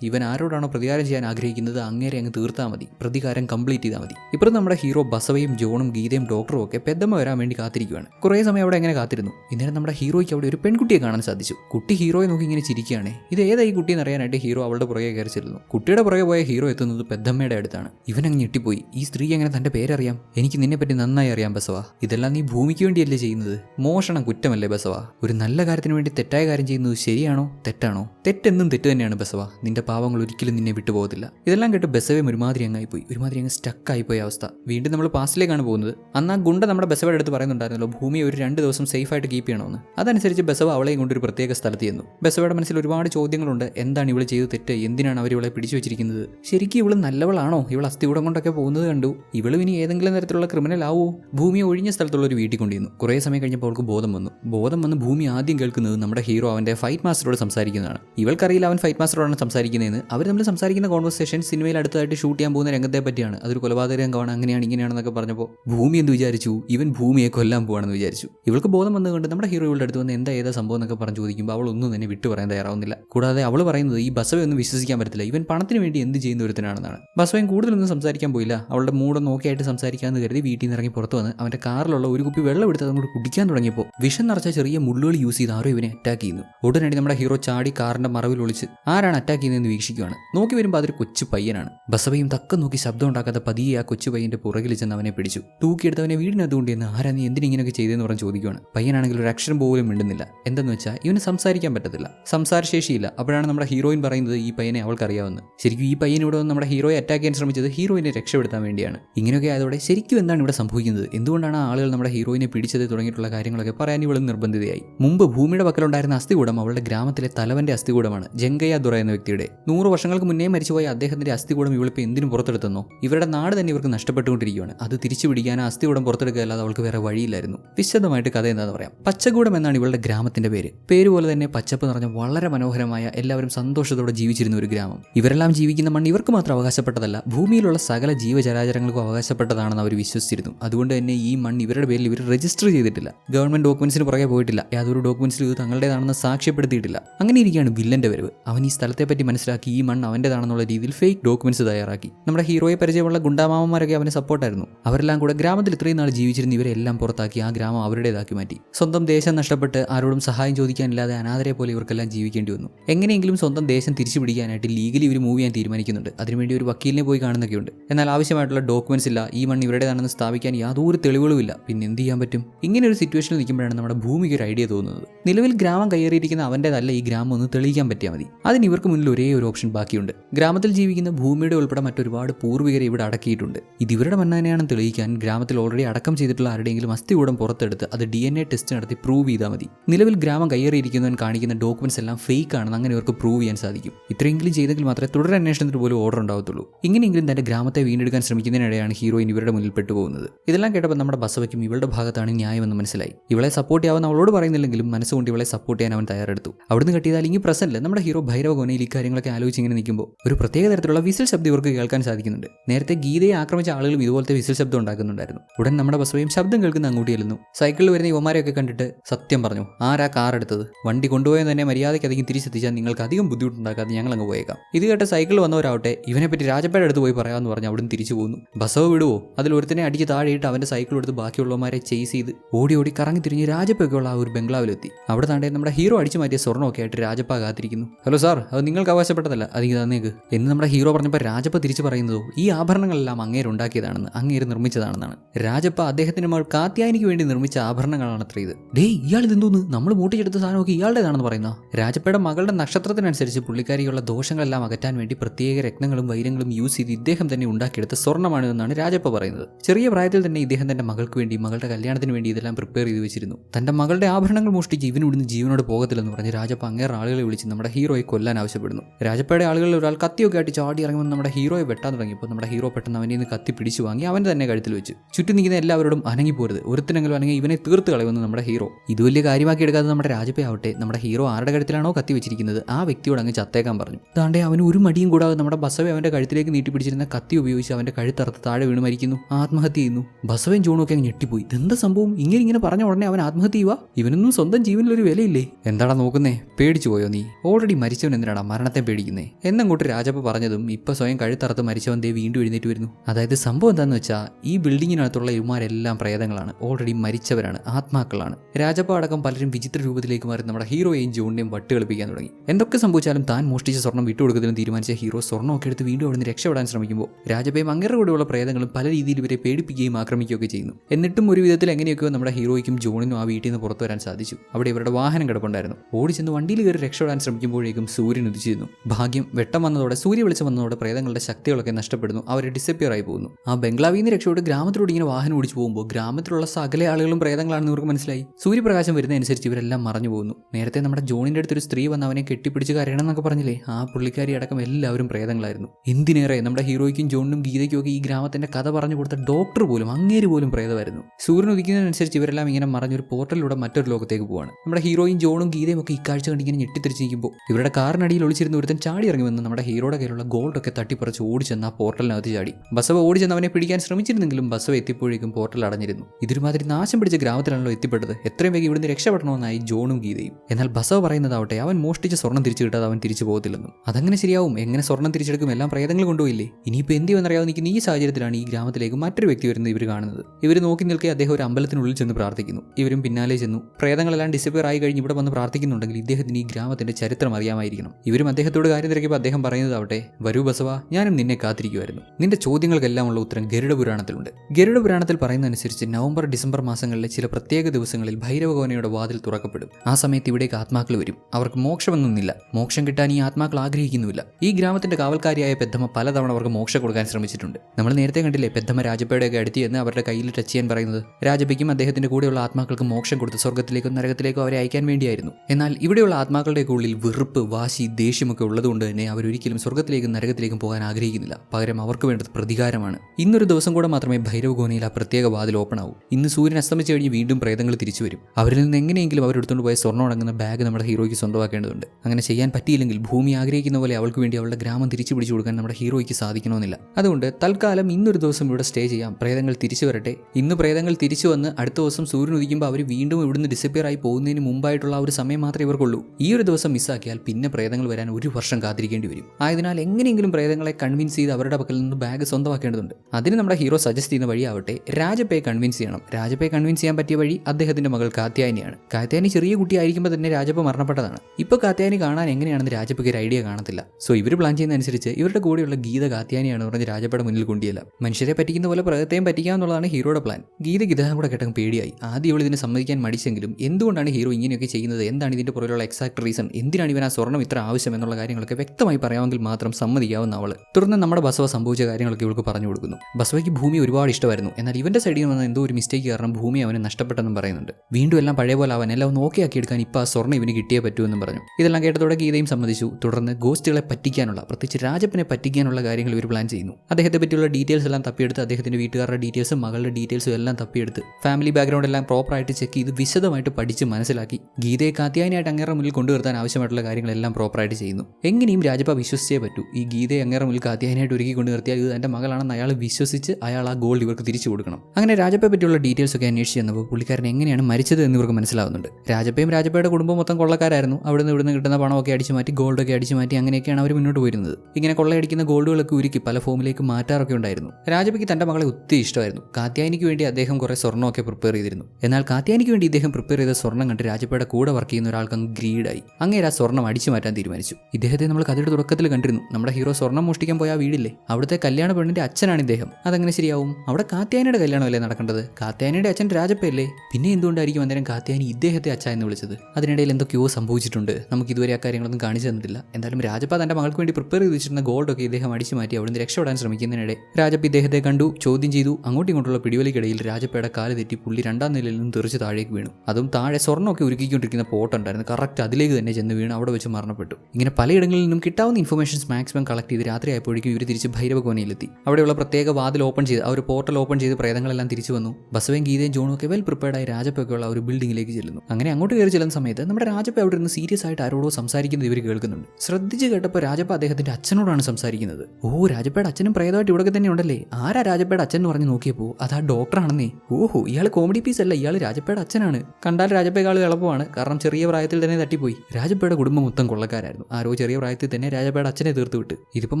ഇവൻ ആരോടാണോ പ്രതികാരം ചെയ്യാൻ ആഗ്രഹിക്കുന്നത് അങ്ങേരെ അങ്ങ് തീർത്താൽ മതി. പ്രതികാരം കംപ്ലീറ്റ് ചെയ്താൽ മതി. ഇപ്പം നമ്മുടെ ഹീറോ ബസവയും ജോണും ഗീതയും ഡോക്ടറും ഒക്കെ പെద్దമ്മ വരാൻ വേണ്ടി കാത്തിരിക്കുകയാണ് കുറേ സമയം അവിടെ എങ്ങനെ കാത്തിരുന്നു? ഇന്നലെ നമ്മുടെ ഹീറോയ്ക്ക് അവിടെ ഒരു പെൺകുട്ടിയെ കാണാൻ സാധിച്ചു. കുട്ടി ഹീറോയെ നോക്കി ഇങ്ങനെ ചിരിക്കുകയാണ്. ഇത് ഏതായി കുട്ടി എന്നറിയാനായിട്ട് ഹീറോ അവളുടെ പുറകെ കയറിച്ചിരുന്നു കുട്ടിയുടെ പുറകെ പോയ ഹീറോ എത്തുന്നത് പെద్దമ്മയുടെ അടുത്താണ്. ഇവൻ ഞെട്ടിപ്പോയി. ഈ സ്ത്രീ എങ്ങനെ തന്റെ പേരറിയാം? എനിക്ക് നിന്നെപ്പറ്റി നന്നായി അറിയാം ബസവ. ഇതെല്ലാം നീ ഭൂമിക്ക് വേണ്ടിയല്ലേ ചെയ്യുന്നത്? മോഷണം കുറ്റമല്ലേ ബസവ? ഒരു നല്ല കാര്യത്തിന് വേണ്ടി തെറ്റായ കാര്യം ചെയ്യുന്നത് ശരിയാണോ? തെറ്റാണോ? തെറ്റെന്നും തെറ്റ് തന്നെയാണ് ബസവ. നിന്റെ പാവങ്ങൾ ഒരിക്കലും നിന്നെ വിട്ടുപോകത്തില്ല ഇതെല്ലാം കേട്ട് ബസവയും ഒരുമാതിരി അങ്ങായി പോയി ഒരുമാതിരി അങ്ങ് സ്റ്റക്ക് പോയ അവസ്ഥ. വീണ്ടും നമ്മൾ പാസ്റ്റിലേക്കാണ് പോകുന്നത്. അന്ന് ആ ഗുണ്ട നമ്മുടെ ബസവയുടെ അടുത്ത് പറയുന്നുണ്ടായിരുന്നല്ലോ ഭൂമി ഒരു രണ്ട് ദിവസം സേഫ് ആയിട്ട് കീപ്പ് ചെയ്യണമെന്ന് അതനുസരിച്ച് ബസവ അവളെ കൊണ്ട് ഒരു പ്രത്യേക സ്ഥലത്ത് ചെന്നു. ബസവയുടെ മനസ്സിൽ ഒരുപാട് ചോദ്യങ്ങളുണ്ട്. എന്താണ് ഇവൾ ചെയ്ത് തെറ്റ്? എന്തിനാണ് അവർ ഇവളെ പിടിച്ചു വെച്ചിരിക്കുന്നത്? ശരിക്കും ഇവൾ നല്ലവളാണോ? ഇവൾ അസ്ഥികൂടം കൊണ്ടൊക്കെ പോകുന്നത് കണ്ടു. ഇവളും ഇനി ഏതെങ്കിലും തരത്തിലുള്ള ക്രിമിനൽ ആവോ? ഭൂമിയെ ഒഴിഞ്ഞ സ്ഥലത്തുള്ള ഒരു വീട്ടിൽ കൊണ്ടിരുന്നു കുറേ സമയം കഴിഞ്ഞപ്പോൾ അവൾക്ക് ബോധം വന്നു. ബോധം വന്ന് ഭൂമി ആദ്യം കേൾക്കുന്നത് നമ്മുടെ ഹീറോ അവന്റെ ഫൈറ്റ് മാസ്റ്ററോട് സംസാരിക്കുന്നതാണ്. ഇവൾക്കറിയില്ല അവൻ ഫൈറ്റ് മാസ്റ്ററോടാണ് സംസാരിക്കുന്നതെന്ന്. അവർ നമ്മൾ സംസാരിക്കുന്ന കോൺവെർസേഷൻ സിനിമയിൽ അടുത്തതായിട്ട് ഷൂട്ട് ചെയ്യാൻ പോകുന്ന രംഗത്തെ പറ്റിയാണ്. അതൊരു കൊലപാതക രംഗമാണ്. അങ്ങനെയാണ് ഇങ്ങനെയാണെന്നൊക്കെ പറഞ്ഞപ്പോൾ ഭൂമി എന്ന് വിചാരിച്ചു? ഇവൻ ഭൂമിയെ കൊല്ലാൻ പോവാണെന്ന് വിചാരിച്ചു. ഇവൾക്ക് ബോധം വന്നുകൊണ്ട് നമ്മുടെ ഹീറോ ഇവളുടെ അടുത്ത് വന്ന് എന്താ ഏതാ സംഭവം എന്നൊക്കെ പറഞ്ഞു ചോദിക്കുമ്പോൾ അവൾ ഒന്നും തന്നെ വിട്ടു പറയാൻ തയ്യാറാവുന്നില്ല. കൂടാതെ അവൾ പറയുന്നത് ഈ ബസവെ ഒന്നും വിശ്വസിക്കാൻ പറ്റില്ല ഇവൻ പണത്തിന് വേണ്ടി എന്ത് ചെയ്യുന്ന ഒരുത്തനാണെന്നാണ്. ബസവൻ കൂടുതലൊന്നും സംസാരിക്കാൻ പോയില്ല. അവളുടെ മൂഡ് നോക്കിയായിട്ട് സംസാരിക്കാമെന്ന് കരുതി വീട്ടിൽ നിന്ന് ഇറങ്ങി പുറത്ത് വന്ന് അവന്റെ കാറിലുള്ള ഒരു കുപ്പി വെള്ളം എടുത്ത് അതുകൊണ്ട് കുടിക്കാൻ തുടങ്ങിയപ്പോൾ വിഷം നിറച്ച ചെറിയ മുള്ളുകൾ യൂസ് ചെയ്ത് ആരോ ഇവനെ അറ്റാക്ക് ചെയ്യുന്നു. ഉടനടി നമ്മുടെ ഹീറോ ചാടി കാറിന്റെ മറവിൽ ഒളിച്ച് ആരാണ് അറ്റാക്ക് ചെയ്യുന്നതെന്ന് വീക്ഷിക്കുകയാണ്. നോക്കി വരുമ്പോൾ അതൊരു കൊച്ചു പയ്യനാണ്. ബസവയും തക്ക നോക്കി ശബ്ദം ഉണ്ടാക്കാത്ത പതിയെ ആ കൊച്ചു പയ്യന്റെ പുറകിൽ ചെന്ന് അവനെ പിടിച്ചു. തൂക്കിയെടുത്ത് അവനെ വീടിനകത്ത് കൊണ്ടുവന്ന് ആരാ നീ എന്തിനിങ്ങനെയൊക്കെ ചെയ്തെന്ന് പറഞ്ഞ് ചോദിക്കുകയാണ് പയ്യനാണെങ്കിൽ ഒരു അക്ഷരം പോലും മിണ്ടുന്നില്ല. എന്തെന്ന് വെച്ചാൽ ഇവന് സംസാരിക്കാൻ പറ്റത്തില്ല. സംസാരശേഷിയില്ല. അപ്പോഴാണ് നമ്മുടെ ഹീറോയിൻ പറയുന്നത് ഈ പയ്യനെ അവൾക്കറിയാവുന്നത്. ശരിക്കും ഈ പയ്യനോട് നമ്മുടെ ഹീറോയെ അറ്റാക്ക് ചെയ്യാൻ ശ്രമിച്ചത് ഹീറോയിനെ രക്ഷപ്പെടുത്താൻ വേണ്ടിയാണ്. ഇങ്ങനെയൊക്കെ ആയതോടെ ശരിക്കും എന്താണ് ഇവിടെ സംഭവിക്കുന്നത്? എന്തുകൊണ്ടാണ് ആളുകൾ നമ്മുടെ ഹീറോയിനെ പിടിച്ചത് തുടങ്ങിയിട്ടുള്ള കാര്യങ്ങളൊക്കെ പറയാൻ ഇവളും നിർബന്ധിതയായി. മുമ്പ് ഭൂമിയുടെ പക്കലുണ്ടായിരുന്ന അസ്ഥികൂടം അവളുടെ ഗ്രാമത്തിലെ തലവന്റെ അസ്ഥികൂടമാണ്. ജങ്കയ്യ ദുറ എന്ന വ്യക്തിയുടെ. നൂറ് വർഷങ്ങൾക്ക് മുന്നേ മരിച്ചുപോയ അദ്ദേഹത്തിന്റെ അസ്ഥികൂടം ഇവളിപ്പോൾ എന്തിനു പുറത്തെടുത്തെന്നോ? ഇവരുടെ നാട് തന്നെ ഇവർക്ക് നഷ്ടപ്പെട്ടുകൊണ്ടിരിക്കുകയാണ്. അത് തിരിച്ചു പിടിക്കാൻ അസ്ഥികൂടം പുറത്തെടുക്കുക അല്ലാതെ അവൾക്ക് വേറെ വഴിയില്ലായിരുന്നു. വിശദമായിട്ട് കഥ എന്താണെന്ന് പറയാം. പച്ചകൂടം എന്നാണ് ഇവളുടെ ഗ്രാമത്തിന്റെ പേര്. പേര് പോലെ തന്നെ പച്ചപ്പ് നിറഞ്ഞ വളരെ മനോഹരമായ എല്ലാവരും സന്തോഷത്തോടെ ജീവിച്ചിരുന്ന ഒരു ഗ്രാമം. ഇവരെല്ലാം ജീവിക്കുന്ന മണ്ണ് ഇവർക്ക് മാത്രം അവകാശപ്പെട്ടതല്ല ഭൂമിയിലുള്ള സകല ജീവചരാചരങ്ങൾക്കും അവകാശപ്പെട്ടതാണെന്ന് അവർ വിശ്വസിച്ചിരുന്നു. അതുകൊണ്ട് തന്നെ ഈ മണ്ണ് ഇവരുടെ പേരിൽ ഇവർ രജിസ്റ്റർ ചെയ്തിട്ടില്ല. ഗവൺമെന്റ് ഡോക്യുമെന്റ്സിന് പുറകെ പോയിട്ടില്ല. യാതൊരു ഡോക്യുമെന്റ്സിലും ഇത് തങ്ങൾ തങ്ങളുടേതാണെന്ന് സാക്ഷ്യപ്പെടുത്തിയിട്ടില്ല. അങ്ങനെ ഇരിക്കുകയാണ് വില്ലന്റെ വരവ്. അവൻ ഈ സ്ഥലത്തെപ്പറ്റി മനസ്സിലാക്കി ഈ മണ്ണ് അവന്റെതാണെന്നുള്ള രീതിയിൽ ഫേക്ക് ഡോക്യുമെന്റ്സ് തയ്യാറാക്കി. നമ്മുടെ ഹീറോയെ പരിചയമുള്ള ഗുണ്ടാമാമന്മാരൊക്കെ അവനെ സപ്പോർട്ടായിരുന്നു അവരെല്ലാം കൂടെ ഗ്രാമത്തിൽ ഇത്രയും നാൾ ജീവിച്ചിരുന്ന ഇവരെല്ലാം പുറത്താക്കി ആ ഗ്രാമം അവരുടേതാക്കി മാറ്റി. സ്വന്തം ദേശം നഷ്ടപ്പെട്ട് ആരോടും സഹായം ചോദിക്കാനില്ലാതെ അനാഥരെ പോലെ ഇവർക്കെല്ലാം ജീവിക്കേണ്ടി വന്നു. എങ്ങനെയെങ്കിലും സ്വന്തം ദേശം തിരിച്ചു പിടിക്കാനായിട്ട് ലീഗലി ഇവർ മൂവ് ചെയ്യാൻ തീരുമാനിക്കുന്നുണ്ട്. അതിനുവേണ്ടി ഒരു വക്കീലിനെ പോയി കാണുന്നൊക്കെയുണ്ട്. എന്നാൽ ആവശ്യമായിട്ടുള്ള ഡോക്യുമെന്റ്സ് ഇല്ല. ഈ മണ്ണ് ഇവരുടേതാണെന്ന് സ്ഥാപിക്കാൻ യാതൊരു തെളിവുകളുമില്ല. പിന്നെ എന്ത് ചെയ്യാൻ പറ്റും? ഇങ്ങനെ ഒരു സിറ്റുവേഷനിൽ നിൽക്കുമ്പോഴാണ് നമ്മുടെ ഭൂമിക്ക് ഒരു ഐഡിയ തോന്നുന്നത്. നിലവിൽ ഗ്രാമം കയറിയിരിക്കുന്ന അവന്റെതല്ല ഈ ഗ്രാമം ഒന്ന് തെളിയിക്കാൻ പറ്റിയാൽ മതി. അതിന് ഇവർക്ക് മുന്നിൽ ഒരേ ഒരു ഓപ്ഷൻ ബാക്കിയുണ്ട്. ഗ്രാമത്തിൽ ജീവിക്കുന്ന ഭൂമിയുടെ ഉൾപ്പെടെ മറ്റൊരുപാട് പൂർവികരെ ഇവിടെ അടക്കിയിട്ടുണ്ട്. ഇത് ഇവരുടെ മണ്ണാനെയാണ് തെളിയിക്കാൻ ഗ്രാമത്തിൽ ഓൾറെഡി അടക്കം ചെയ്തിട്ടുള്ള ആരുടെയെങ്കിലും അസ്ഥികൂടം പുറത്തെടുത്ത് അത് ഡി എൻ എ ടെസ്റ്റ് നടത്തി പ്രൂവ് ചെയ്താൽ മതി. നിലവിൽ ഗ്രാമം കയ്യേറിയിരിക്കുന്നവൻ കാണിക്കുന്ന ഡോക്യുമെന്റ്സ് എല്ലാം ഫേക്ക് ആണെന്ന് അങ്ങനെ ഇവർക്ക് പ്രൂവ് ചെയ്യാൻ സാധിക്കും. ഇത്രയെങ്കിലും ചെയ്തെങ്കിൽ മാത്രമേ തുടർ അന്വേഷണത്തിന് പോലും ഓർഡർ ഉണ്ടാവത്തുള്ളൂ. ഇങ്ങനെയെങ്കിലും തന്റെ ഗ്രാമത്തെ വീണ്ടെടുക്കാൻ ശ്രമിക്കുന്നതിനിടെയാണ് ഹീറോയിൻ ഇവരുടെ മുന്നിൽ പെട്ടുപോകുന്നത്. ഇതെല്ലാം കേട്ടപ്പോൾ നമ്മുടെ ബസവയ്ക്കും ഇവളുടെ ഭാഗത്താണ് ന്യായമെന്ന് മനസ്സിലായി. ഇവളെ സപ്പോർട്ട് ചെയ്യാവുന്ന അവളോട് പറയുന്നില്ലെങ്കിലും മനസ്സുകൊണ്ട് ഇവളെ സപ്പോർട്ട് ചെയ്യാൻ അവൻ തയ്യാറെടുത്തു. അവിടുന്ന് കട്ടിയതാൽ ഇനി പ്രസന്റിൽ നമ്മുടെ ഹീറോ ഭൈരവ ഗോനയിൽ ഇക്കാര്യങ്ങളൊക്കെ ആലോചിച്ച് ഇങ്ങനെ നിൽക്കുമ്പോൾ ഒരു പ്രത്യേക തരത്തിലുള്ള വിസിൽ ശബ്ദം ഇവർക്ക് കേൾക്കാൻ സാധിക്കുന്നുണ്ട്. നേരത്തെ ഗീതയെ ആക്രമിച്ച ആളുകളും ഇതുപോലത്തെ വിസിൽ ശബ്ദം ഉണ്ടാക്കുന്നുണ്ടായിരുന്നു. ഉടൻ നമ്മുടെ ബസ്വയും ശബ്ദം കേൾക്കുന്ന അങ്ങോട്ട് ചെല്ലുന്നു. സൈക്കിളിൽ വരുന്ന യുവമാരെയൊക്കെ കണ്ടിട്ട് സത്യം പറഞ്ഞു ആരാ കാർ എടുത്തത്? വണ്ടി കൊണ്ടുപോയെന്ന് തന്നെ മര്യാദയ്ക്ക് അധികം തിരിച്ചെത്തിച്ചാൽ നിങ്ങൾക്ക് അധികം ബുദ്ധിമുട്ടുണ്ടാക്കാതെ ഞങ്ങൾ അങ്ങ് പോയേക്കാം. ഇത് കേട്ട സൈക്കിൾ വന്നവരാവട്ടെ ഇവനെപ്പറ്റി രാജപ്പേട അടുത്ത് പോയി പറയാമെന്ന് പറഞ്ഞ് അവിടുന്ന് തിരിച്ചു പോകുന്നു ബസവ് വിടുവോ? അതിൽ ഒരുത്തനെ അടിച്ച് താഴെയിട്ട് അവന്റെ സൈക്കിൾ എടുത്ത് ബാക്കിയുള്ളവന്മാരെ ചേസ് ചെയ്ത് ഓടി ഓടി കറങ്ങി തിരിഞ്ഞ് രാജപ്പൊക്കെയുള്ള ആ ഒരു ബംഗ്ലാവിലെത്തി. അവിടെ താണ്ടേ നമ്മുടെ ഹീറോ അടിച്ചു മാറ്റിയ സ്വർണമൊക്കെ ആയിട്ട് രാജപ്പ കാത്തിരിക്കുന്നു. ഹലോ സാർ അത് നിങ്ങൾക്ക് അവകാശപ്പെട്ടതല്ല. അത് തന്നേക്ക്. എന്ന് നമ്മുടെ ഹീറോ പറഞ്ഞപ്പോൾ രാജപ്പ തിരിച്ചു പറയുന്നതോ ഈ ആഭരണങ്ങളെല്ലാം അങ്ങേര് ഉണ്ടാക്കിയതാണെന്ന് അങ്ങേര് നിർമ്മിച്ചതാണെന്നാണ്. രാജപ്പ അദ്ദേഹത്തിന്റെ മകൾ കാത്യായനിക്ക് വേണ്ടി നിർമ്മിച്ച ആഭരണങ്ങളാണ് അത്ര ഇത്. ഡേ ഇയാൾ ഇതെന്തോന്ന്? നമ്മൾ മൂട്ടിച്ചെടുത്ത സാധനമൊക്കെ ഇയാളുടേതാണെന്ന് പറയുന്ന? രാജപ്പയുടെ മകളുടെ നക്ഷത്രത്തിനനുസരിച്ച് പുള്ളിക്കാരിയുള്ള ദോഷങ്ങളെല്ലാം അകറ്റാൻ വേണ്ടി പ്രത്യേക രത്നങ്ങളും വൈരങ്ങളും യൂസ് ചെയ്ത് ഇദ്ദേഹം തന്നെ ഉണ്ടാക്കിയെടുത്ത സ്വർണമാണ് എന്നാണ് രാജപ്പ പറയുന്നത്. ചെറിയ പ്രായത്തിൽ തന്നെ ഇദ്ദേഹം തന്റെ മകൾക്ക് വേണ്ടി മകളുടെ കല്യാണത്തിന് വേണ്ടി ഇതെല്ലാം പ്രിപ്പയർ ചെയ്ത് വെച്ചിരുന്നു. തന്റെ മകളുടെ ആഭരണങ്ങൾ മോഷ്ടിച്ച് ഇവൻ ജീവനോട് പോകത്തില്ലെന്ന് പറഞ്ഞ് രാജപ്പ അങ്ങേറെ ആളുകളെ വിളിച്ച് നമ്മുടെ ഹീറോയെ കൊല്ലാൻ ആവശ്യപ്പെടുന്നു. രാജപ്പയുടെ ആളുകളിൽ ഒരാൾ കത്തിയൊക്കെ ആയിട്ട് ചാടി ഇറങ്ങുമ്പോൾ നമ്മുടെ ഹീറോയെ വെട്ടാൻ തുടങ്ങിയപ്പോൾ നമ്മുടെ ഹീറോ പെട്ടെന്ന് നിന്ന് കത്തി പിടിച്ചു വാങ്ങി അവൻ തന്നെ കഴുത്തിൽ വെച്ച്. ചുറ്റി നിൽക്കുന്ന എല്ലാവരോടും അനങ്ങിപ്പോരുത്. ഒരുത്തിനെങ്കിലും അല്ലെങ്കിൽ ഇവനെ തീർത്ത് കളയുമെന്ന് നമ്മുടെ ഹീറോ. ഇത് വലിയ കാര്യമാക്കി എടുക്കാതെ നമ്മുടെ രാജപ്പ ആവട്ടെ നമ്മുടെ ഹീറോ ആരുടെ കഴുത്തിലാണോ കത്തി വെച്ചിരിക്കുന്നത് ആ വ്യക്തിയോട് അങ്ങ് ചത്തേക്കാൻ പറഞ്ഞു. താണ്ടെ അവന് ഒരു മടിയും കൂടാതെ നമ്മുടെ ബസവെ അവന്റെ കഴുത്തിലേക്ക് നീട്ടി പിടിച്ചിരുന്ന കത്തി ഉപയോഗിച്ച് അവന്റെ കഴുത്തറുത്ത് താഴെ വീണ് മരിക്കുന്നു. ആത്മഹത്യ ചെയ്യുന്നു. ബസവൻ ജോണും ഒക്കെ അങ്ങ് ഞെട്ടിപ്പോയി. ഇതെന്താ സംഭവം? ഇങ്ങനെ ഇങ്ങനെ പറഞ്ഞ ഉടനെ അവൻ ആത്മഹത്യ ചെയ്യുക ഇവനൊന്നും സ്വന്തം ജീവനിലൊരു വിലയില്ലേ. എന്താടാ നോക്കുന്നേ? പേടിച്ചു പോയോ നീ? ഓൾറെഡി മരിച്ചവൻ എന്തിനാടാ മരണത്തെ പേടിക്കുന്നേ? എന്നങ്ങോട്ട് രാജപ്പ പറഞ്ഞതും ഇപ്പൊ സ്വയം കഴുത്തറുത്ത് മരിച്ചവൻ ദേ വീണ്ടും എഴുന്നേറ്റ് വരുന്നു. അതായത് സംഭവം എന്താന്ന് വെച്ചാൽ ഈ ബിൽഡിങ്ങിനകത്തുള്ള ഇവന്മാരെല്ലാം പ്രേതങ്ങളാണ്. ഓൾറെഡി മരിച്ചവരാണ്. ആത്മാക്കളാണ്. രാജപ്പ അടക്കം പലരും വിചിത്ര രൂപത്തിലേക്ക് മാറി നമ്മുടെ ഹീറോയെയും ജോണിനെയും വട്ട് കളിപ്പിക്കാൻ തുടങ്ങി. എന്തൊക്കെ സംഭവിച്ചാലും താൻ മോഷ്ടിച്ച സ്വർണം വിട്ടുകൊടുക്കുന്നതിന് തീരുമാനിച്ച ഹീറോ സ്വർണമൊക്കെ എടുത്ത് വീണ്ടും അവിടുന്ന് രക്ഷപ്പെടാൻ ശ്രമിക്കുമ്പോൾ രാജപ്പയും അങ്ങേറെ കൂടെയുള്ള പ്രേതങ്ങളും പല രീതിയിൽ ഇവരെ പേടിപ്പിക്കുകയും ആക്രമിക്കുകയൊക്കെ ചെയ്യുന്നു. എന്നിട്ടും ഒരു വിധത്തിൽ എങ്ങനെയൊക്കെയോ നമ്മുടെ ഹീറോയ്ക്കും ജോണിനും ആ വീട്ടിൽ നിന്ന് പുറത്തു വരാൻ സാധിച്ചു. അവിടെ ഇവരുടെ വാഹനം കിടപ്പുണ്ടായിരുന്നു. ഓടിച്ചെന്ന് വണ്ടിയിൽ കയറി രക്ഷപ്പെടാൻ ശ്രമിക്കുമ്പോഴേക്കും സൂര്യൻ ഉദിച്ചിരുന്നു. ഭാഗ്യം വെട്ടം വന്നതോടെ സൂര്യ വെളിച്ചം വന്നതോടെ പ്രേതങ്ങളുടെ ശക്തികളൊക്കെ നഷ്ടപ്പെടുന്നു. അവർ ഡിസപ്പിയർ ആയി പോകുന്നു. ആ ബംഗ്ലാവിൽ നിന്ന് രക്ഷപ്പെട്ട് ഗ്രാമത്തിലൂടെ ഇങ്ങനെ വാഹനം ഓടിച്ചു പോകുമ്പോൾ ഗ്രാമത്തിലുള്ള സകല ആളുകളും പ്രേതങ്ങളാണെന്ന് ഇവർക്ക് മനസ്സിലായി. സൂര്യപ്രകാശം വരുന്നതനുസരിച്ച് ഇവരെല്ലാം മറഞ്ഞു പോകുന്നു. നേരത്തെ നമ്മുടെ ജോണിന്റെ അടുത്തൊരു സ്ത്രീ വന്ന് അവനെ കെട്ടിപ്പിടിച്ച് കരയണം എന്നൊക്കെ പറഞ്ഞില്ലേ? ആ പുള്ളിക്കാരി അടക്കം എല്ലാവരും പ്രേതങ്ങളായിരുന്നു. എന്തിനേറെ നമ്മുടെ ഹീറോയ്ക്കും ജോണിനും ഗീതയ്ക്കും ഒക്കെ ഈ ഗ്രാമത്തിന്റെ കഥ പറഞ്ഞു കൊടുത്ത ഡോക്ടർ പോലും അങ്ങേര് പോലും പ്രേതമായിരുന്നു. സൂര്യൻ ഉദിക്കുന്നതിനനുസരിച്ച് ഇവരെല്ലാം ഇങ്ങനെ മറഞ്ഞൊരു പോർട്ടലിലൂടെ മറ്റൊരു ലോകത്തേക്ക് പോവാണ്. നമ്മുടെ ഹീറോയും ജോണും ഗീതയും ഒക്കെ ഇക്കാഴ്ച കണ്ടിങ്ങനെ കണ്ട് ഇങ്ങനെ ഞെട്ടിത്തിരിച്ച് നിൽക്കുമ്പോൾ ഇവരുടെ കാറിനടിയിൽ ഒളിച്ചിരുന്ന ഒരുത്തൻ ചാടി ഇറങ്ങി വന്ന് നമ്മുടെ ഹീറോയുടെ കയ്യിലുള്ള ഗോൾഡ് ഒക്കെ തട്ടിപ്പറിച്ച് ഓടിച്ചെന്ന് ആ പോർട്ടലിനകത്ത് ചാടി. ബസവ ഓടിച്ചെന്ന് അവനെ പിടിക്കാൻ ശ്രമിച്ചിരുന്നെങ്കിലും ബസവ എത്തിപ്പോഴേക്കും പോർട്ടൽ അടഞ്ഞിരുന്നു. ഇതൊരുമാതിരി നാശം പിടിച്ച ഗ്രാമത്തിലാണല്ലോ എത്തിപ്പെട്ടത്. എത്രയും വേഗം ഇവിടുന്ന് രക്ഷപ്പെടണമെന്നായി ജോണും ഗീതയും. എന്നാൽ ബസവ പറയുന്നതാവട്ടെ അവൻ മോഷ്ടിച്ച സ്വർണം തിരിച്ചു കിട്ടാതെ അവൻ തിരിച്ചു പോകത്തില്ലെന്നും. അതങ്ങനെ ശരിയാവും. എങ്ങനെ സ്വർണം തിരിച്ചെടുക്കും എല്ലാം പ്രേതങ്ങൾ കൊണ്ടുപോയില്ലേ? ഇനിയിപ്പോൾ എന്ത് ചെയ്യുമെന്നറിയാതെ നിൽക്കുന്ന ഈ സാഹചര്യത്തിലാണ് ഈ ഗ്രാമത്തിലേക്ക് മറ്റൊരു വ്യക്തി വരുന്നത് ഇവർ കാണുന്നത്. ഇവർ നോക്കി നിൽക്കെ അദ്ദേഹം ഒരു അമ്പലത്തിനുള്ളിൽ ചെന്ന് പ്രാർത്ഥിക്കുന്നു. ഇവരും പിന്നാലെ ചെന്നു. പ്രേതങ്ങളെല്ലാം ഡിസപ്പിയർ ആയി കഴിഞ്ഞ് ഇവിടെ വന്ന് പ്രാർത്ഥിക്കുന്നുണ്ടെങ്കിൽ ഇദ്ദേഹത്തിന് ഈ ഗ്രാമത്തിന്റെ ചരിത്രം അറിയാമായിരിക്കണം. ഇവരും അദ്ദേഹത്തോട് കാര്യം തിരക്കിയപ്പോൾ അദ്ദേഹം പറയുന്നതാവട്ടെ വരൂ ബസവ ഞാനും നിന്നെ കാത്തിരിക്കുമായിരുന്നു നിന്റെ ചോദ്യങ്ങൾക്കെല്ലാം ഉള്ള ഉത്തരം ഗരുഡ പുരാണത്തിലുണ്ട്. ഗരുഡ പുരാണത്തിൽ പറയുന്നതനുസരിച്ച് നവംബർ ഡിസംബർ മാസങ്ങളിലെ ചില പ്രത്യേക ദിവസങ്ങളിൽ ഭൈരവകോനയുടെ വാതിൽ തുറക്കപ്പെടും. ആ സമയത്ത് ഇവിടേക്ക് ആത്മാക്കൾ വരും. അവർക്ക് മോക്ഷമൊന്നുമില്ല. മോക്ഷം കിട്ടാൻ ഈ ആത്മാക്കൾ ആഗ്രഹിക്കുന്നുമില്ല. ഈ ഗ്രാമത്തിന്റെ കാവൽക്കാരിയായ പെദ്ധമ്മ പലതവണ അവർക്ക് മോക്ഷം കൊടുക്കാൻ ശ്രമിച്ചിട്ടുണ്ട്. നമ്മൾ നേരത്തെ കണ്ടില്ലേ പെദ്ധമ്മ രാജപ്പയുടെയൊക്കെ അടുത്ത് എന്ന് അവരുടെ കയ്യിൽ ടച്ച് ചെയ്യാൻ പറയുന്നത്? രാജപ്പയ്ക്കും അദ്ദേഹത്തിന്റെ കൂടെയുള്ള ആത്മാക്കൾക്ക് മോക്ഷം കൊടുത്ത് സ്വർഗത്തിലേക്കോ നരകത്തിലേക്കും അവരെ അയക്കാൻ വേണ്ടിയായിരുന്നു. എന്നാൽ ഇവിടെയുള്ള ആത്മാക്കളുടെ ഉള്ളിൽ വെറുപ്പ് വാശി ദേഷ്യമൊക്കെ ഉള്ളതുകൊണ്ട് തന്നെ അവരൊരിക്കലും സ്വർഗത്തിലേക്കും നരകത്തിലേക്കും പോകാൻ ആഗ്രഹിക്കുന്നില്ല. പകരം അവർക്ക് വേണ്ടത് പ്രതികാരമാണ്. ഇന്നൊരു ദിവസം കൂടെ മാത്രമേ ഭൈരവഗോനയിൽ ആ പ്രത്യേക വാതിൽ ഓപ്പൺ ആവൂ. ഇന്ന് സൂര്യൻ അസ്തമിച്ച് കഴിഞ്ഞ് വീണ്ടും പ്രേതങ്ങൾ തിരിച്ചു വരും. അവരിൽ നിന്ന് എങ്ങനെയെങ്കിലും അവരെടുത്തുകൊണ്ട് പോയ സ്വർണം അടങ്ങുന്ന ബാഗ് നമ്മുടെ ഹീറോയ്ക്ക് സ്വന്തമാക്കേണ്ടതുണ്ട്. അങ്ങനെ ചെയ്യാൻ പറ്റിയില്ലെങ്കിൽ ഭൂമി ആഗ്രഹിക്കുന്ന പോലെ അവൾക്ക് വേണ്ടി അവളുടെ ഗ്രാമം തിരിച്ചു പിടിച്ചു കൊടുക്കാൻ നമ്മുടെ ഹീറോയ്ക്ക് സാധിക്കണമെന്നില്ല. അതുകൊണ്ട് തൽക്കാലം ഇന്നൊരു ദിവസം ഇവിടെ സ്റ്റേ ചെയ്യാം. പ്രേതങ്ങൾ തിരിച്ചു വരട്ടെ. ഇന്ന് പ്രേതങ്ങൾ തിരിച്ചു വന്ന് അടുത്ത ദിവസം സൂര്യൻ ഉദിക്കുമ്പോൾ അവർ വീണ്ടും ഇവിടുന്ന് ഡിസപ്പിയർ ആയി പോകുന്നതിന് മുമ്പായി മുമ്പായിട്ടുള്ള ഒരു സമയം മാത്രമേ ഇവർക്കുള്ളൂ. ഈ ഒരു ദിവസം മിസ്സാക്കിയാൽ പിന്നെ പ്രേതങ്ങൾ വരാൻ ഒരു വർഷം കാത്തിരിക്കേണ്ടി വരും. ആയതിനാൽ എങ്ങനെയെങ്കിലും പ്രേതങ്ങളെ കൺവിൻസ് ചെയ്ത് അവരുടെ പക്കൽ നിന്ന് ബാഗ് സ്വന്തമാക്കേണ്ടതുണ്ട്. അതിന് നമ്മുടെ ഹീറോ സജസ്റ്റ് ചെയ്യുന്ന വഴിയാവട്ടെ രാജപ്പയെ കൺവിൻസ് ചെയ്യണം. രാജപ്പയെ കൺവിൻസ് ചെയ്യാൻ പറ്റിയ വഴി അദ്ദേഹത്തിന്റെ മകൾ കാത്യായനിയാണ്. കാത്യാനി ചെറിയ കുട്ടിയായിരിക്കുമ്പോൾ തന്നെ രാജപ്പ മരണപ്പെട്ടതാണ്. ഇപ്പോൾ കാത്യാനി കാണാൻ എങ്ങനെയാണെന്ന് രാജപ്പയ്ക്ക് ഒരു ഐഡിയ കാണത്തില്ല. സോ ഇവർ പ്ലാൻ ചെയ്യുന്ന അനുസരിച്ച് ഇവരുടെ കൂടെയുള്ള ഗീത കാത്യാനിയാണ് പറഞ്ഞ് രാജപ്പയുടെ മുന്നിൽ കൊണ്ടിയല്ല മനുഷ്യരെ പറ്റിക്കുന്ന പോലെ പ്രകൃതത്തെയും പറ്റിക്കാന്നുള്ളതാണ് ഹീറോയുടെ പ്ലാൻ ഗീത ഇദ്ദേഹം കൂടെ കേട്ടങ്ങ് പേടിയായി. ആദ്യം ഇവൾ ഇതിനെ സമ്മതിക്കാൻ മടിച്ചെങ്കിലും എന്തുകൊണ്ടാണ് ഹീറോ ഇങ്ങനെയൊക്കെ ചെയ്യുന്നത്? എന്താണ് ഇതിന്റെ പുറകിലുള്ള എക്സാക്ട് റീസൺ എന്തിനാണ് ഇവൻ ആ സ്വർണം ഇത്ര ആവശ്യം എന്നുള്ള കാര്യങ്ങളൊക്കെ വ്യക്തമായി പറയാമെങ്കിൽ മാത്രം സമ്മതിക്കാവുന്ന അവൾ തുടർന്ന് നമ്മുടെ ബസവ സംഭവിച്ച കാര്യങ്ങളൊക്കെ ഇവൾക്ക് പറഞ്ഞു കൊടുക്കുന്നു. ബസവയ്ക്ക് ഭൂമി ഒരുപാട് ഇഷ്ടമായിരുന്നു. എന്നാൽ ഇവന്റെ സൈഡിൽ നിന്ന് എന്തോ ഒരു മിസ്റ്റേക്ക് കാരണം ഭൂമി അവനെ നഷ്ടപ്പെട്ടെന്നും പറയുന്നുണ്ട്. വീണ്ടും എല്ലാം പഴയ പോലെ അവൻ എല്ലാം ഒന്ന് ഓക്കെ എടുക്കാൻ ഇപ്പോൾ ആ സ്വർണം ഇവന് കിട്ടിയേ പറ്റുമെന്നും പറഞ്ഞു. ഇതെല്ലാം കേട്ടതോടെ ഗീതയും സമ്മതിച്ചു. തുടർന്ന് ഗോസ്റ്റുകളെ പറ്റിക്കാനുള്ള പ്രത്യേകിച്ച് രാജപ്പനെ പറ്റിക്കാനുള്ള കാര്യങ്ങൾ ഇവർ പ്ലാൻ ചെയ്യുന്നു. അദ്ദേഹത്തെ പറ്റിയുള്ള ഡീറ്റെയിൽസ് എല്ലാം തപ്പിയെടുത്ത് അദ്ദേഹത്തിന്റെ വീട്ടുകാരുടെ ഡീറ്റെയിൽസും മകളുടെ ഡീറ്റെയിൽസും എല്ലാം തപ്പിയെടുത്ത് ഫാമിലി ബാക്ക്ഗ്രൗണ്ട് എല്ലാം പ്രോപ്പറായിട്ട് ചെക്ക് ചെയ്ത് വിശദമായിട്ട് പഠിച്ച് മനസ്സിലാക്കി ഗീതയെ കാത്യായനായിട്ട് അങ്ങേറെ മുന്നിൽ കൊണ്ടുവരുത്താൻ ആവശ്യമായിട്ടുള്ള കാര്യങ്ങളെല്ലാം പ്രോപ്പറായിട്ട് ചെയ്യുന്നു. എങ്ങനെയും രാജപ്പ വിശ്വസിച്ചേ പറ്റൂ. ഈ ഗീതയെ അങ്ങേറെ മുന്നിൽ കാത്യായനായിട്ട് ഒരുക്കി കൊണ്ടുവരുത്തിയാൽ ഇത് തന്റെ മകളാണെന്ന് അയാൾ വിശ്വസിച്ച് അയാൾ ആ ഗോൾഡ് ഇവർക്ക് തിരിച്ചു കൊടുക്കണം. അങ്ങനെ രാജപ്പയെ പറ്റിയുള്ള ഡീറ്റെയിൽസ് ഒക്കെ അന്വേഷിച്ച് ചെന്നപ്പോൾ പുള്ളിക്കാരൻ എങ്ങനെയാണ് മരിച്ചത് എന്ന് ഇവർക്ക് മനസ്സിലാവുന്നുണ്ട്. രാജപ്പയും രാജപ്പയുടെ കുടുംബം മൊത്തം കൊള്ളക്കാരായിരുന്നു. അവിടുന്ന് ഇവിടുന്ന് കിട്ടുന്ന പണമൊക്കെ അടിച്ചു മാറ്റി ഗോൾഡൊക്കെ അടിച്ചു മാറ്റി അങ്ങനെയൊക്കെയാണ് അവർ മുന്നോട്ട് പോയിരുന്നത്. ഇങ്ങനെ കൊള്ളയടിക്കുന്ന ഗോൾഡുകളൊക്കെ ഉരുക്കി പല ഫോമിലേക്ക് മാറ്റാറൊക്കെ ഉണ്ടായിരുന്നു. രാജപ്പയ്ക്ക് തന്റെ മകളെ ഒത്തിരി ഇഷ്ടമായിരുന്നു. കാത്യായനിക്ക് വേണ്ടി അദ്ദേഹം കുറേ സ്വർണമൊക്കെ പ്രിപ്പയർ ചെയ്തിരുന്നു. എന്നാൽ കാത്യായനിക്ക് വേണ്ടി ഇദ്ദേഹം പ്രിപ്പയർ ചെയ്ത സ്വർണം കണ്ട് രാജപ്പയുടെ കൂടെ വർക്ക് ചെയ്യുന്ന ഒരാൾക്ക് അങ്ങ് ഗ്രീഡായി. അങ്ങേര ആ സ്വർണം അടിച്ചു മാറ്റാൻ തീരുമാനിച്ചു. ഇദ്ദേഹത്തെ നമ്മൾ കഥയുടെ തുടക്കത്തിൽ കണ്ടിരുന്നു. നമ്മുടെ ഹീറോ സ്വർണം മോഷ്ടിക്കാൻ പോയ ആ വീടില്ലേ? അവിടുത്തെ കല്യാണ പെണ്ണിന്റെ അച്ഛനാണ് ഇദ്ദേഹം. അതങ്ങനെ ശരിയാവും? അവിടെ കാത്യാനിയുടെ കല്യാണമല്ലേ നടക്കേണ്ടത്? കാത്യാനിയുടെ അച്ഛൻ രാജപ്പയല്ലേ? പിന്നെ എന്തുകൊണ്ടായിരിക്കും അന്നേരം കാത്യാനി ഇദ്ദേഹത്തെ അച്ഛ എന്ന് വിളിച്ചത്? അതിനിടയിൽ എന്തൊക്കെയോ സംഭവിച്ചിട്ടുണ്ട്. നമുക്ക് ഇതുവരെ ആ കാര്യങ്ങളൊന്നും കാണിച്ചു തന്നിട്ടില്ല. എന്തായാലും രാജപ്പ തന്റെ മകൾക്ക് വേണ്ടി പ്രിപ്പയർ ചെയ്ത് വെച്ചിരുന്ന ഗോൾഡൊക്കെ ഇദ്ദേഹം അടിച്ചു മാറ്റി അവിടുന്ന് രക്ഷപ്പെടാൻ ശ്രമിക്കുന്നതിനിടെ രാജപ്പ ഇദ്ദേഹത്തെ കണ്ടു ചോദ്യം ചെയ്തു. അങ്ങോട്ടും ഇങ്ങോട്ടുള്ള പിടിവലിക്കിടയിൽ രാജപ്പയുടെ കാൽ തെറ്റി പുള്ളി രണ്ടാം നിലയിൽ നിന്ന് തെറിച്ച് താഴേക്ക് വീണു. അതും താഴെ സ്വർണമൊക്കെ ഒരുക്കിക്കൊണ്ടിരിക്കുന്ന പോട്ടുണ്ടായിരുന്നു കറക്റ്റ് അതിലേക്ക് തന്നെ ചെന്ന് വീണ് അവിടെ വെച്ച് മരണപ്പെട്ടു. ഇങ്ങനെ പലയിടങ്ങളിൽ നിന്നും കിട്ടാവുന്ന ഇൻഫർമേഷൻസ് മാക്സിമം കളക്ട് ചെയ്ത് രാത്രി ആയപ്പോഴേക്കും ഇവർ തിരിച്ച് ഭൈരവകോനയിലെത്തി. അവിടെയുള്ള പ്രത്യേക വാതിൽ ഓപ്പൺ ചെയ്ത് ആ ഒരു പോർട്ടൽ ഓപ്പൺ ചെയ്ത് പ്രേതങ്ങളെല്ലാം തിരിച്ചു വന്നു. ബസവയും ഗീതയും ജോണും ഒക്കെ വെൽ പ്രിപ്പയർഡായി രാജപ്പൊക്കെയുള്ള ഒരു ബിൽഡിംഗിലേക്ക് ചെല്ലുന്നു. അങ്ങനെ അങ്ങോട്ട് കയറി ചെല്ലുന്ന സമയത്ത് നമ്മുടെ രാജപ്പ അവിടെ നിന്ന് സീരിയസ് ആയിട്ട് ആരോടോ സംസാരിക്കുന്നത് ഇവർ കേൾക്കുന്നുണ്ട്. ശ്രദ്ധിച്ച് കേട്ടപ്പോൾ രാജപ്പ അദ്ദേഹത്തിന്റെ അച്ഛനോടാണ് സംസാരിക്കുന്നത്. ഓ രാജപ്പയുടെ അച്ഛനും പ്രേതമായിട്ട് ഇവിടെ തന്നെ ഉണ്ടല്ലേ? ആരാ രാജപ്പയുടെ അച്ഛൻ എന്ന് പറഞ്ഞ് നോക്കിയപ്പോൾ അത് ആ ഡോക്ടറാണെന്നേ ഓഹോ ഇയാൾ കോമഡി പീസ് അല്ല ഇയാൾ രാജപ്പയുടെ അച്ഛനാണ്. കണ്ടാൽ രാജപ്പേക്കാൾ എളുപ്പമാണ് കാരണം ചെറിയ പ്രായത്തിൽ തന്നെ തട്ടിപ്പോയി. രാജപ്പയുടെ കുടുംബം മൊത്തം കൊള്ളക്കാരായിരുന്നു. ആരോ ചെറിയ പ്രായത്തിൽ തന്നെ രാജപ്പയുടെ അച്ഛനെ തീർത്ത് വിട്ട്. ഇതിപ്പം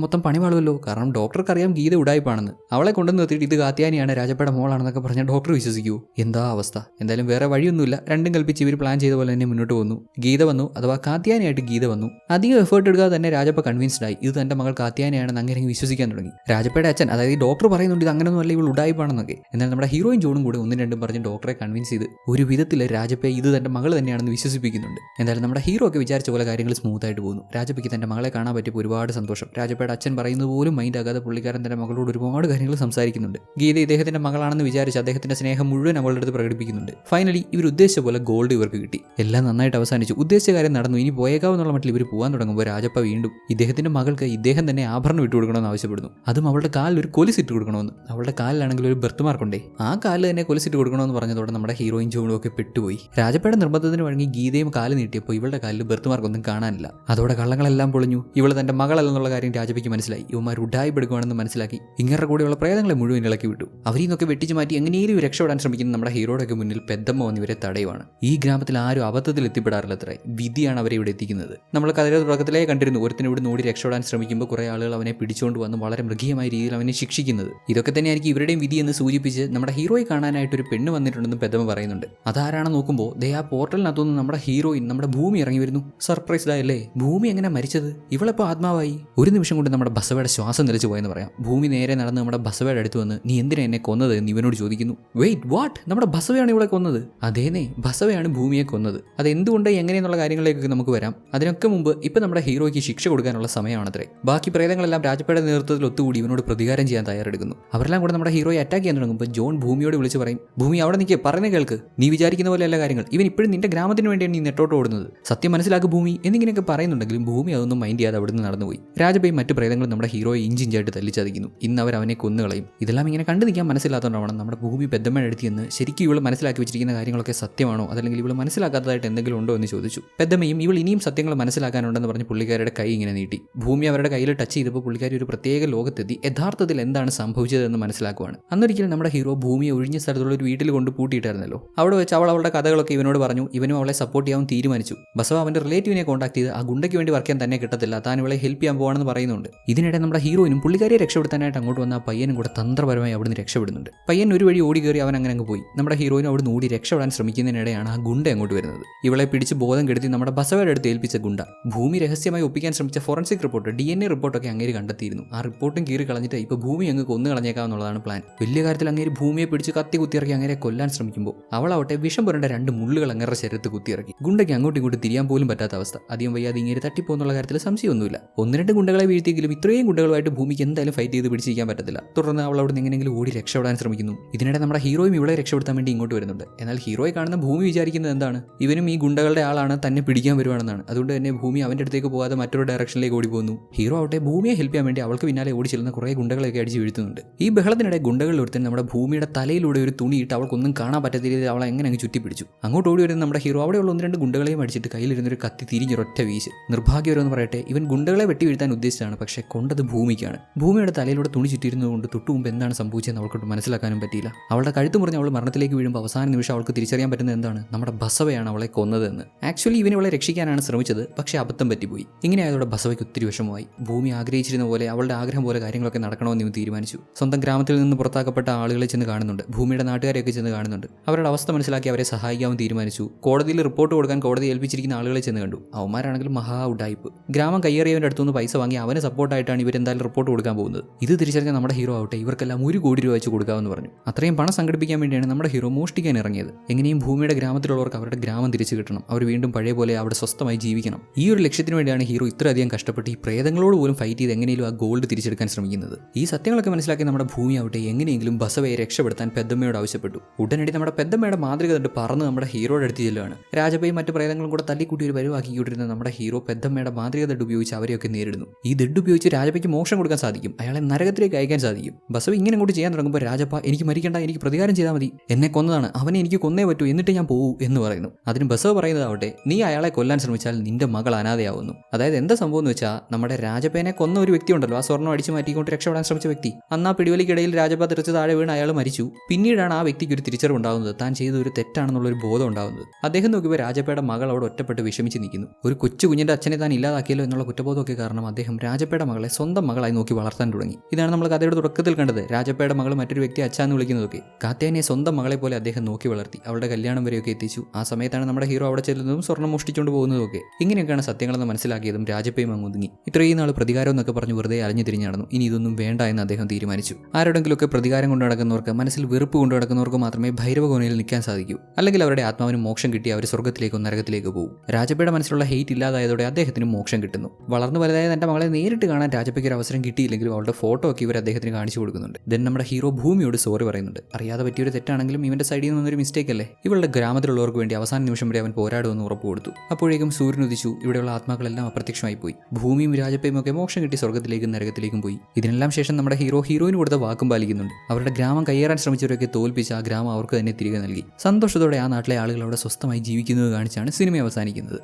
മൊത്തം പണിവാളുമല്ലോ. കാരണം ഡോക്ടർക്ക് അറിയാം ഗീത ഉടായ്പാണെന്ന് അവളെ കൊണ്ടു നിർത്തിയിട്ട് ഇത് കാത്യാനിയാണ് രാജപ്പയുടെ മോളാണെന്നൊക്കെ പറഞ്ഞ ഡോക്ടർ വിശ്വസിക്കൂ. എന്താ അവസ്ഥ? എന്തായാലും വേറെ വഴിയൊന്നുമില്ല. രണ്ടും കൽപ്പിച്ച് ഇവർ പ്ലാൻ ചെയ്ത പോലെ തന്നെ മുന്നോട്ട് വന്നു ഗീത വന്നു. അഥവാ കാത്യാനിയായിട്ട് ഗീത വന്നു. അധികം എഫേർട്ട് എടുക്കാതെ തന്നെ രാജപ്പ കൺവിൻസ്ഡ് ആയി. ഇത് തന്റെ മകൾ കാത്യാനിയാണെന്ന് അങ്ങനെ അങ്ങ് വിശ്വസിക്കാൻ തുടങ്ങി. രാജപ്പയുടെ അച്ഛൻ അതായത് ഡോക്ടർ പറയുന്നുണ്ട് ഇത് അങ്ങനെയൊന്നും അല്ല ഇവൾ ഉടായ്പാണെന്നൊക്കെ എന്നാൽ നമ്മുടെ ഹീറോയിൻ ജോണും കൂടെ ഒന്നും രണ്ടും പറഞ്ഞ് ഡോക്ടറെ കൺവിൻസ് ചെയ്ത് ഒരു വിധത്തിൽ രാജപ്പയെ ഇത് തന്റെ മകൾ തന്നെയാണെന്ന് വിശ്വസിപ്പിക്കുന്നുണ്ട്. എന്തായാലും നമ്മുടെ ഹീറോ ഒക്കെ വിചാരിച്ച പോലെ കാര്യങ്ങൾ സ്മൂത്ത് ആയിട്ട് പോകുന്നു. രാജപ്പയ്ക്ക് തന്റെ മകളെ കാണാൻ പറ്റിയപ്പോൾ ഒരുപാട് സന്തോഷം. രാജപ്പയുടെ അച്ഛൻ പറയുന്നത് പോലും മൈൻഡ് ആകാതെ പുള്ളിക്കാരൻ തന്റെ മകളോട് ഒരുപാട് കാര്യങ്ങൾ സംസാരിക്കുന്നുണ്ട്. ഗീത ഇദ്ദേഹത്തിന്റെ മകളാണെന്ന് വിചാരിച്ച് അദ്ദേഹത്തിന്റെ സ്നേഹം മുഴുവൻ അവളുടെ അടുത്ത് പ്രകടിപ്പിക്കുന്നുണ്ട്. ഫൈനലി ഇവർ ഉദ്ദേശിച്ച പോലെ ഗോൾഡ് ഇവർക്ക് കിട്ടി. എല്ലാം നന്നായിട്ട് അവസാനിച്ചു. ഉദ്ദേശിച്ച കാര്യം നടന്നു. ഇനി പോയേക്കാവുന്നുള്ള മട്ടിൽ ഇവർ പോകാൻ തുടങ്ങുമ്പോൾ രാജപ്പ വീണ്ടും ഇദ്ദേഹത്തിന്റെ മകൾക്ക് ഇദ്ദേഹം തന്നെ ആഭരണം ഇട്ട് കൊടുക്കണമെന്ന് ആവശ്യപ്പെടുന്നു. അതും അവളുടെ കാലിൽ ഒരു കൊലിസ് ഇട്ട് കൊടുക്കണമെന്ന്. അവളുടെ കാലിലാണെങ്കിൽ ഒരു ബർത്ത് മാർക്കുണ്ടേ ആ കാലിൽ തന്നെ കൊലിസിട്ട് കൊടുക്കണമെന്ന് പറഞ്ഞതോടെ നമ്മുടെ ഹീറോയിൻ ജോണും ഒക്കെ പെട്ടുപോയി. രാജപ്പയുടെ സമ്മതത്തിന് വഴങ്ങി ഗീതയും കാലു നീട്ടിയപ്പോൾ ഇവളുടെ കാലിൽ ബെർത്തുമാർക്കൊന്നും കാണാനില്ല. അതോടെ കള്ളങ്ങളെല്ലാം പൊളിഞ്ഞു. ഇവൾ തന്റെ മകളല്ലെന്നുള്ള കാര്യം രാജപിക്ക് മനസ്സിലായി. ഇവന്മാർ ഉഡായിപ്പെടുക്കുകയാണെന്ന് മനസ്സിലാക്കി ഇങ്ങനെ കൂടെയുള്ള പ്രേതങ്ങളെ മുഴുവൻ ഇളക്കി വിട്ടു. അവരിൽ നിന്നൊക്കെ വെട്ടിച്ചു മാറ്റി എങ്ങനെയും രക്ഷപ്പെടാൻ ശ്രമിക്കുന്ന നമ്മുടെ ഹീറോയുടെയൊക്കെ മുന്നിൽ പെద్దമ്മ വന്നിവരെ തടയുവാണ്. ഈ ഗ്രാമത്തിൽ ആരും അബദ്ധത്തിൽ എത്തിപ്പെടാറില്ല അത്ര വിധിയാണ് അവരെ ഇവിടെ എത്തിക്കുന്നത്. നമ്മൾ കഥയുടെ തുടക്കത്തിലേ കണ്ടിരുന്നു ഒരുത്തിന് ഇവിടെ ഓടി രക്ഷപ്പെടാൻ ശ്രമിക്കുമ്പോൾ കുറേ ആളുകൾ അവനെ പിടിച്ചുകൊണ്ട് വന്ന് വളരെ മൃഗീയമായ രീതിയിൽ അവനെ ശിക്ഷിക്കുന്നത്. ഇതൊക്കെ തന്നെയായിരിക്കും ഇവരുടെയും വിധി എന്ന് സൂചിപ്പിച്ച് നമ്മുടെ ഹീറോയെ കാണാനായിട്ട് ഒരു പെണ്ണ് വന്നിട്ടുണ്ടെന്ന് പെദമ പറയുന്നുണ്ട്. അതാരാണെന്ന് നോക്കുമ്പോൾ ദേ ആ പോർട്ടൽ പോർട്ടലിനകത്തുനിന്ന് നമ്മുടെ ഹീറോയിൻ നമ്മുടെ ഭൂമി ഇറങ്ങി വരുന്നു. സർപ്രൈസ്ഡ് ആയല്ലേ ഭൂമി എങ്ങനെ മരിച്ചത്? ഇവളെപ്പോൾ ആത്മാവായി. ഒരു നിമിഷം കൊണ്ട് നമ്മുടെ ബസവയുടെ ശ്വാസം നിലച്ചു പോയെന്ന് പറയാം. ഭൂമി നേരെ നടന്ന് നമ്മുടെ ബസവയുടെ അടുത്ത് വന്ന് നീ എന്തിനാ എന്നെ കൊന്നത്? എന്ന് ഇവനോട് ചോദിക്കുന്നു. വെയിറ്റ് വാട്ട് നമ്മുടെ ബസവയാണ് ഇവളെ കൊന്നത്? അതേനെ ബസവയാണ് ഭൂമിയെ കൊന്നത്. അത് എന്തുകൊണ്ട് എങ്ങനെയെന്നുള്ള കാര്യങ്ങളിലേക്കൊക്കെ നമുക്ക് വരാം. അതിനൊക്കെ മുമ്പ് ഇപ്പം നമ്മുടെ ഹീറോയ്ക്ക് ശിക്ഷ കൊടുക്കാനുള്ള സമയമാണത്രേ. ബാക്കി പ്രേതങ്ങളെല്ലാം രാജപ്പയുടെ നേതൃത്വത്തിൽ ഒത്തുകൂടി ഇവനോട് പ്രതികാരം ചെയ്യാൻ തയ്യാറെടുക്കുന്നു. അവരെല്ലാം കൂടെ നമ്മുടെ ഹീറോയെ അറ്റാക്ക് ചെയ്യാൻ തുടങ്ങുമ്പോൾ ജോൺ ഭൂമിയോട് വിളിച്ച് പറയും ഭൂമി അവിടെ നിൽക്കുക പറയുന്ന കേൾക്ക്. നീ വിചാരിക്കുന്ന പോലെയല്ല കാര്യങ്ങൾ. ഇവൻ ഇപ്പോഴും നിന്റെ തന്റെ ഗ്രാമത്തിന് വേണ്ടിയാണ് നീ നെട്ടോട്ട് ഓടുന്നത്. സത്യം മനസ്സിലാക്കുക ഭൂമി എന്നിങ്ങനെയൊക്കെ പറയുന്നുണ്ടെങ്കിലും ഭൂമി അതൊന്നും മൈൻഡ് ചെയ്യാതെ അവിടുന്ന് നടന്നുപോയി. രാജബൈ മറ്റു പ്രേതങ്ങളും നമ്മുടെ ഹീറോയെ ഇഞ്ചിഞ്ചായിട്ട് തല്ലിച്ചതിക്കുന്നു. ഇന്ന് അവർ അവനെ കൊന്നുകളയും. ഇതെല്ലാം ഇങ്ങനെ കണ്ടു മനസ്സിലാത്തതുകൊണ്ടാണ് നമ്മുടെ ഭൂമി ബെദ്ദമ്മയെടുത്തിയെന്ന് ശരിക്കും ഇവൾ മനസ്സിലാക്കി വെച്ചിരിക്കുന്ന കാര്യങ്ങളൊക്കെ സത്യമാണോ? അതല്ലെങ്കിൽ ഇവൾ മനസ്സിലാക്കാത്തതായിട്ട് എന്തെങ്കിലും ഉണ്ടോ എന്ന് ചോദിച്ചു. ബെദ്ദമ്മയും ഇവൾ ഇനിയും സത്യങ്ങൾ മനസ്സിലാക്കാനുണ്ടെന്ന് പറഞ്ഞ് പുള്ളിക്കാരുടെ കൈ ഇങ്ങനെ നീട്ടി. ഭൂമി അവരുടെ കയ്യിൽ ടച്ച് ചെയ്തപ്പോൾ പുള്ളിക്കാരി ഒരു പ്രത്യേക ലോകത്തെത്തി. യഥാർത്ഥത്തിൽ എന്താണ് സംഭവിച്ചതെന്ന് മനസ്സിലാക്കുവാണ്. അന്നൊരിക്കലും നമ്മുടെ ഹീറോ ഭൂമിയെ ഒഴിഞ്ഞ സ്ഥലത്തുള്ള ഒരു വീട്ടിൽ കൊണ്ട് പൂട്ടിയിട്ടായിരുന്നല്ലോ. അവിടെ വെച്ച് അവൾ അവളുടെ കഥകളൊക്കെ ഇവനോട് പറഞ്ഞു. ഇവനും അവളെ സപ്പോർട്ട് ചെയ്യാൻ തീരുമാനിച്ചു. ബസവ അവന്റെ റിലേറ്റീവിനെ കോൺടാക്ട് ചെയ്ത് ആ ഗുണ്ടയ്ക്ക് വേണ്ടി വർക്ക് ചെയ്യാൻ തന്നെ കിട്ടത്തില്ല. താൻ ഇവളെ ഹെൽപ്പ് ചെയ്യാൻ പോകണമെന്ന് പറയുന്നുണ്ട്. ഇതിനിടെ നമ്മുടെ ഹീറോയിനും പുള്ളിക്കാരിയെ രക്ഷപ്പെടുത്താനായിട്ട് അങ്ങോട്ട് വന്ന ആ പയ്യനും കൂടെ തന്ത്രപരമായി അവിടുന്ന് രക്ഷപ്പെടുന്നുണ്ട്. പയ്യൻ ഒരു വഴി ഓടി കയറി അവൻ അങ്ങനെ അങ്ങ് പോയി. നമ്മുടെ ഹീറോയിനും അവിടുന്ന് ഓടി രക്ഷപ്പെടാൻ ശ്രമിക്കുന്നതിനിടെയാണ് ആ ഗുണ്ട അങ്ങോട്ട് വരുന്നത്. ഇവളെ പിടിച്ച് ബോധം കെടുത്തി നമ്മുടെ ബസവയുടെ അടുത്ത് ഏൽപ്പിച്ച ഗുണ്ട. ഭൂമി രഹസ്യമായി ഒപ്പിക്കാൻ ശ്രമിച്ച forensic report D N A റിപ്പോർട്ടൊക്കെ അങ്ങേര് കണ്ടെത്തിയിരുന്നു. ആ റിപ്പോർട്ടും കീറി കളഞ്ഞിട്ട് ഇപ്പോൾ ഭൂമി അങ്ങ് കൊന്നു കളഞ്ഞേക്കാമെന്നുള്ളതാണ് പ്ലാൻ വലിയ കാര്യത്തിൽ അങ്ങേര് ഭൂമിയെ പിടിച്ച് കത്തി കുത്തിയിറക്കി അങ്ങനെ കൊല്ലാൻ ശ്രമിക്കുമ്പോൾ അവളാവട്ടെ വിഷം പുരണ്ട രണ്ട് മുള്ളുകൾ അങ്ങേരുടെ ശരീരത്ത് കുത്തിയിറക്കി. ഗുണ്ടയ്ക്ക് അങ്ങോട്ടും ഇങ്ങോട്ട് തിരിയാൻ പോലും പറ്റാത്ത അവസ്ഥ. അധികം വയ്യാതെ ഇങ്ങനെ തട്ടിപ്പോന്നുള്ള കാര്യത്തിൽ സംശയമൊന്നുമില്ല. ഒന്ന് രണ്ട് ഗുണ്ടകളെ വീഴ്ത്തിയെങ്കിലും ഇത്രയും ഗുണ്ടകളുമായിട്ട് ഭൂമിക്ക് എന്തായാലും ഫൈറ്റ് ചെയ്ത് പിടിച്ചിരിക്കാൻ പറ്റത്തില്ല. തുടർന്ന് അവൾ അവിടെ എങ്ങനെയെങ്കിലും ഓടി രക്ഷപ്പെടാൻ ശ്രമിക്കുന്നു. ഇതിനിടെ നമ്മുടെ ഹീറോയും ഇവളെ രക്ഷപ്പെടുത്താൻ വേണ്ടി ഇങ്ങോട്ട് വരുന്നുണ്ട്. എന്നാൽ ഹീറോയെ കാണുന്ന ഭൂമി വിചാരിക്കുന്നത് എന്താണ്? ഇവനും ഈ ഗുണ്ടകളുടെ ആളാണ് തന്നെ പിടിക്കാൻ വരുവാണെന്നാണ്. അതുകൊണ്ട് തന്നെ ഭൂമി അവന്റെ അടുത്തേക്ക് പോകാതെ മറ്റൊരു ഡയറക്ഷനിലേക്ക് ഓടി പോകുന്നു ഹീറോ ആവട്ടെ ഭൂമിയെ ഹെൽപ്പ് ചെയ്യാൻ വേണ്ടി അവൾക്ക് പിന്നാലെ ഓടി ചെല്ലുന്ന കുറേ ഗുണ്ടകളെയൊക്കെ അടിച്ച് വീഴ്ത്തുന്നുണ്ട്. ഈ ബഹളത്തിനിടെ ഗുണ്ടകളിൽ ഒരുത്തൻ നമ്മുടെ ഭൂമിയുടെ തലയിലൂടെ ഒരു തുണിയിട്ട് അവൾക്കൊന്നും കാണാൻ പറ്റാത്ത രീതിയിൽ അവളെ എങ്ങനെ അങ്ങ് ചുറ്റിപ്പിടിച്ചു. അങ്ങോട്ട് ഓടി വരുന്ന നമ്മുടെ ഹീറോ അവിടെയുള്ള ഒന്ന് രണ്ട് ഗുണ്ടകളെയും അടിച്ചിട്ട് കയ്യിലിരുന്നൊരു കത്തി തിരിഞ്ഞൊരൊറ്റ വീശ്. നിർഭാഗ്യവരെന്ന് പറയട്ടെ ഇവൻ ഗുണ്ടകളെ വെട്ടി വീഴ്ത്താൻ ഉദ്ദേശിച്ചാണ് പക്ഷേ കൊണ്ടത് ഭൂമിക്കാണ്. ഭൂമിയുടെ തലയിലൂടെ തുണി ചുറ്റിയിരുന്നതുകൊണ്ട് തൊട്ടു മുമ്പ് എന്താണ് സംഭവിച്ചതെന്ന് അവൾക്കൊട്ട് മനസ്സിലാക്കാനും പറ്റിയില്ല. അവളുടെ കഴുത്ത് മുറിഞ്ഞ് അവൾ മരണത്തിലേക്ക് വീഴുമ്പോൾ അവസാന നിമിഷം അവൾക്ക് തിരിച്ചറിയാൻ പറ്റുന്നത് എന്താണ്? നമ്മുടെ ബസവയാണ് അവളെ കൊന്നതെന്ന്. ആക്ച്വലി ഇവനെ അവളെ രക്ഷിക്കാനാണ് ശ്രമിച്ചത് പക്ഷേ അബദ്ധം പറ്റിപ്പോയി. ഇങ്ങനെ ആയതോടെ ബസവയ്ക്ക് ഒത്തിരി വിഷമമായി. ഭൂമി ആഗ്രഹിച്ചിരുന്ന പോലെ അവളുടെ ആഗ്രഹം പോലെ കാര്യങ്ങളൊക്കെ നടക്കണമെന്ന് ഇവ തീരുമാനിച്ചു. സ്വന്തം ഗ്രാമത്തിൽ നിന്ന് പുറത്താക്കപ്പെട്ട ആളുകളെ ചെന്ന് കാണുന്നുണ്ട്. ഭൂമിയുടെ നാട്ടുകാരെയൊക്കെ ചെന്ന് കാണുന്നുണ്ട്. അവരുടെ അവസ്ഥ മനസ്സിലാക്കി അവരെ സഹായിക്കാമെന്ന് തീരുമാനിച്ചു. കോടതിയിൽ റിപ്പോർട്ട് കൊടുക്കാൻ കോടതി ഏൽപ്പിച്ചിരിക്കുന്ന ആളുകളെ ചെന്ന് കണ്ടു. അവന്മാരാണെങ്കിൽ മഹാ ഉഡായ്പ് ഗ്രാമം കയ്യേറിയവന്റെ അടുത്തുനിന്ന് പൈസ വാങ്ങി അവനെ സപ്പോർട്ടായിട്ടാണ് ഇവരെന്തായാലും റിപ്പോർട്ട് കൊടുക്കാൻ പോകുന്നത്. ഇത് തിരിച്ചറിഞ്ഞ നമ്മുടെ ഹീറോ ആവട്ടെ ഇവർക്കെല്ലാം ഒരു കോടി രൂപ വെച്ച് കൊടുക്കാമെന്ന് പറഞ്ഞു. അത്രയും പണം സംഘടിപ്പിക്കാൻ വേണ്ടിയാണ് നമ്മുടെ ഹീറോ മോഷ്ടിക്കാൻ ഇറങ്ങിയത്. എങ്ങനെയും ഭൂമിയുടെ ഗ്രാമത്തിലുള്ളവർക്ക് അവരുടെ ഗ്രാമം തിരിച്ചു കിട്ടണം. അവർ വീണ്ടും പഴയ പോലെ അവിടെ സ്വസ്ഥമായി ജീവിക്കണം. ഈ ഒരു ലക്ഷ്യത്തിന് വേണ്ടിയാണ് ഹീറോ ഇത്രയധികം കഷ്ടപ്പെട്ട് ഈ പ്രേതങ്ങളോട് പോലും ഫൈറ്റ് ചെയ്ത് എങ്ങനെയും ആ ഗോൾഡ് തിരിച്ചെടുക്കാൻ ശ്രമിക്കുന്നത്. ഈ സത്യങ്ങളൊക്കെ മനസ്സിലാക്കി നമ്മുടെ ഭൂമി ആവട്ടെ എങ്ങനെയെങ്കിലും ബസവയെ രക്ഷപ്പെടുത്താൻ പെദ്ദമ്മയോട് ആവശ്യപ്പെട്ടു. ഉടനടി നമ്മുടെ പെദ്ദമ്മയുടെ മാതൃക കണ്ട് പറന്ന് നമ്മുടെ ഹീറോയുടെ അടുത്ത് ചെല്ലുകയാണ് രാജപയും മറ്റു പ്രേതങ്ങളും കൂടെ തല്ലിക്കൂട്ടി ഒരു പരിവാക്കിക്കൊണ്ടിരുന്ന നമ്മുടെ ഹീറോ പെద్దമ്മയുടെ മാതൃക ദഡ് ഉപയോഗിച്ച് അവരെയൊക്കെ നേരിടുന്നു. ഈ ദഡ് ഉപയോഗിച്ച് രാജപയ്ക്ക് മോക്ഷം കൊടുക്കാൻ സാധിക്കും. അയാളെ നരകത്തിലേക്ക് അയക്കാൻ സാധിക്കും. ബസവ ഇങ്ങനെ അങ്ങോട്ട് ചെയ്യാൻ തുടങ്ങുമ്പോൾ രാജപ്പ എനിക്ക് മരിക്കേണ്ട എനിക്ക് പ്രതികാരം ചെയ്താൽ മതി. എന്നെ കൊന്നതാണ്. അവനെ എനിക്ക് കൊന്നേ പറ്റൂ. എന്നിട്ട് ഞാൻ പോകൂ എന്ന് പറയുന്നു. അതിന് ബസവ പറയുന്നതാവട്ടെ നീ അയാളെ കൊല്ലാൻ ശ്രമിച്ചാൽ നിന്റെ മകൾ അനാഥയാവുന്നു. അതായത് എന്താ സംഭവം എന്ന് വെച്ചാൽ നമ്മുടെ രാജപ്പേനെ കൊന്ന ഒരു വ്യക്തി ഉണ്ടല്ലോ ആ സ്വർണം അടിച്ചു മാറ്റിക്കൊണ്ട് രക്ഷപ്പെടാൻ ശ്രമിച്ച വ്യക്തി. അന്ന് ആ പിടിവലിക്കിടയിൽ രാജപ്പ തെറിച്ച് താഴെ വീണ് അയാൾ മരിച്ചു. പിന്നീടാണ് ആ വ്യക്തിക്ക് ഒരു തിരിച്ചറിവ് ഉണ്ടാകുന്നത്. താൻ ചെയ്ത ഒരു തെറ്റാണെന്നുള്ള ഒരു ബോധം ഉണ്ടാകുന്നത്. അദ്ദേഹം നോക്കിയപ്പോൾ രാജപ്പയുടെ മകൾ അവിടെ ഒറ്റപ്പെട്ട് വിഷമിച്ച് നിൽക്കുന്നു. ഒരു കൊച്ചു കുഞ്ഞിന്റെ അച്ഛനെ താൻ ഇല്ലാതാക്കിയല്ലോ എന്നുള്ള കുറ്റബോധമൊക്കെ കാരണം അദ്ദേഹം രാജപ്പയുടെ മകളെ സ്വന്തം മകളായി നോക്കി വളർത്താൻ തുടങ്ങി. ഇതാണ് നമ്മൾ കഥയുടെ തുടക്കത്തിൽ കണ്ടത്. രാജപ്പയുടെ മകൾ മറ്റൊരു വ്യക്തി അച്ഛാന്ന് വിളിക്കുന്നതൊക്കെ. കാത്തേനെ സ്വന്തം മകളെ പോലെ അദ്ദേഹം നോക്കി വളർത്തി. അവളുടെ കല്യാണം വരെയൊക്കെ എത്തിച്ചു. ആ സമയത്താണ് നമ്മുടെ ഹീറോ അവിടെ ചെല്ലുന്നതും സ്വർണം മോഷ്ടിച്ചുകൊണ്ട് പോകുന്നതൊക്കെ ഇങ്ങനെയൊക്കെയാണ് സത്യങ്ങളെന്ന് മനസ്സിലാക്കിയതും രാജപ്പയും അങ്ങ് ഒതുങ്ങി. ഇത്രയും നാൾ പ്രതികാരം എന്നൊക്കെ പറഞ്ഞ് വെറുതെ അലഞ്ഞു തിരിഞ്ഞു നടന്നു. ഇനി ഇതൊന്നും വേണ്ട എന്ന് അദ്ദേഹം തീരുമാനിച്ചു. ആരോടെങ്കിലുമൊക്കെ പ്രതികാരം കൊണ്ടു നടക്കുന്നവർക്ക് മനസ്സിൽ വെറുപ്പ് കൊണ്ടു നടക്കുന്നവർക്ക് മാത്രമേ ഭൈരവകോനയിൽ നിൽക്കാൻ സാധിക്കൂ. അല്ലെങ്കിൽ അവരുടെ ആത്മാവിന് മോക്ഷം കിട്ടി അവർ സ്വർഗത്തിലേക്കോ നരകത്തിലേക്കോ പോകും രാജപ്പയുടെ മനസ്സിലുള്ള ഹെയ്റ്റ് ഇല്ലാതായതോടെ അദ്ദേഹത്തിന് മോക്ഷം കിട്ടുന്നു. വളർന്നു വലുതായ തന്റെ മകളെ നേരിട്ട് കാണാൻ രാജപ്പയ്ക്ക് ഒരു അവസരം കിട്ടിയില്ലെങ്കിലും അവളുടെ ഫോട്ടോ ഒക്കെ ഇവർ അദ്ദേഹത്തിന് കാണിച്ചു കൊടുക്കുന്നുണ്ട്. ദെൻ നമ്മുടെ ഹീറോ ഭൂമിയോട് സോറി പറയുന്നുണ്ട്. അറിയാതെ പറ്റിയൊരു തെറ്റാണെങ്കിലും ഇവന്റെ സൈഡിൽ നിന്നൊരു മിസ്റ്റേക്ക് അല്ലേ? ഇവളുടെ ഗ്രാമത്തിലുള്ളവർക്ക് വേണ്ടി അവസാന നിമിഷം വരെ അവൻ പോരാടുമെന്ന് ഉറപ്പ് കൊടുത്തു. അപ്പോഴേക്കും സൂര്യൻ ഉദിച്ചു. ഇവിടെയുള്ള ആത്മാക്കളെല്ലാം അപ്രത്യക്ഷമായി പോയി. ഭൂമിയും രാജപ്പയും ഒക്കെ മോക്ഷം കിട്ടി സ്വർഗത്തിലേക്കും നരകത്തിലേക്കും പോയി. ഇതിനെല്ലാം ശേഷം നമ്മുടെ ഹീറോ ഹീറോയിന് കൊടുത്ത വാക്കും പാലിക്കുന്നുണ്ട്. അവരുടെ ഗ്രാമം കയ്യേറാൻ ശ്രമിച്ചവരൊക്കെ തോൽപ്പിച്ച് ആ ഗ്രാമം അവർക്ക് തന്നെ തിരികെ നൽകി. സന്തോഷത്തോടെ ആ നാട്ടിലെ ആളുകൾ അവിടെ സ്വസ്ഥമായി ജീവിക്കുന്നത് കാണിച്ചാണ് സിനിമ അവസാനിക്കുന്നത്.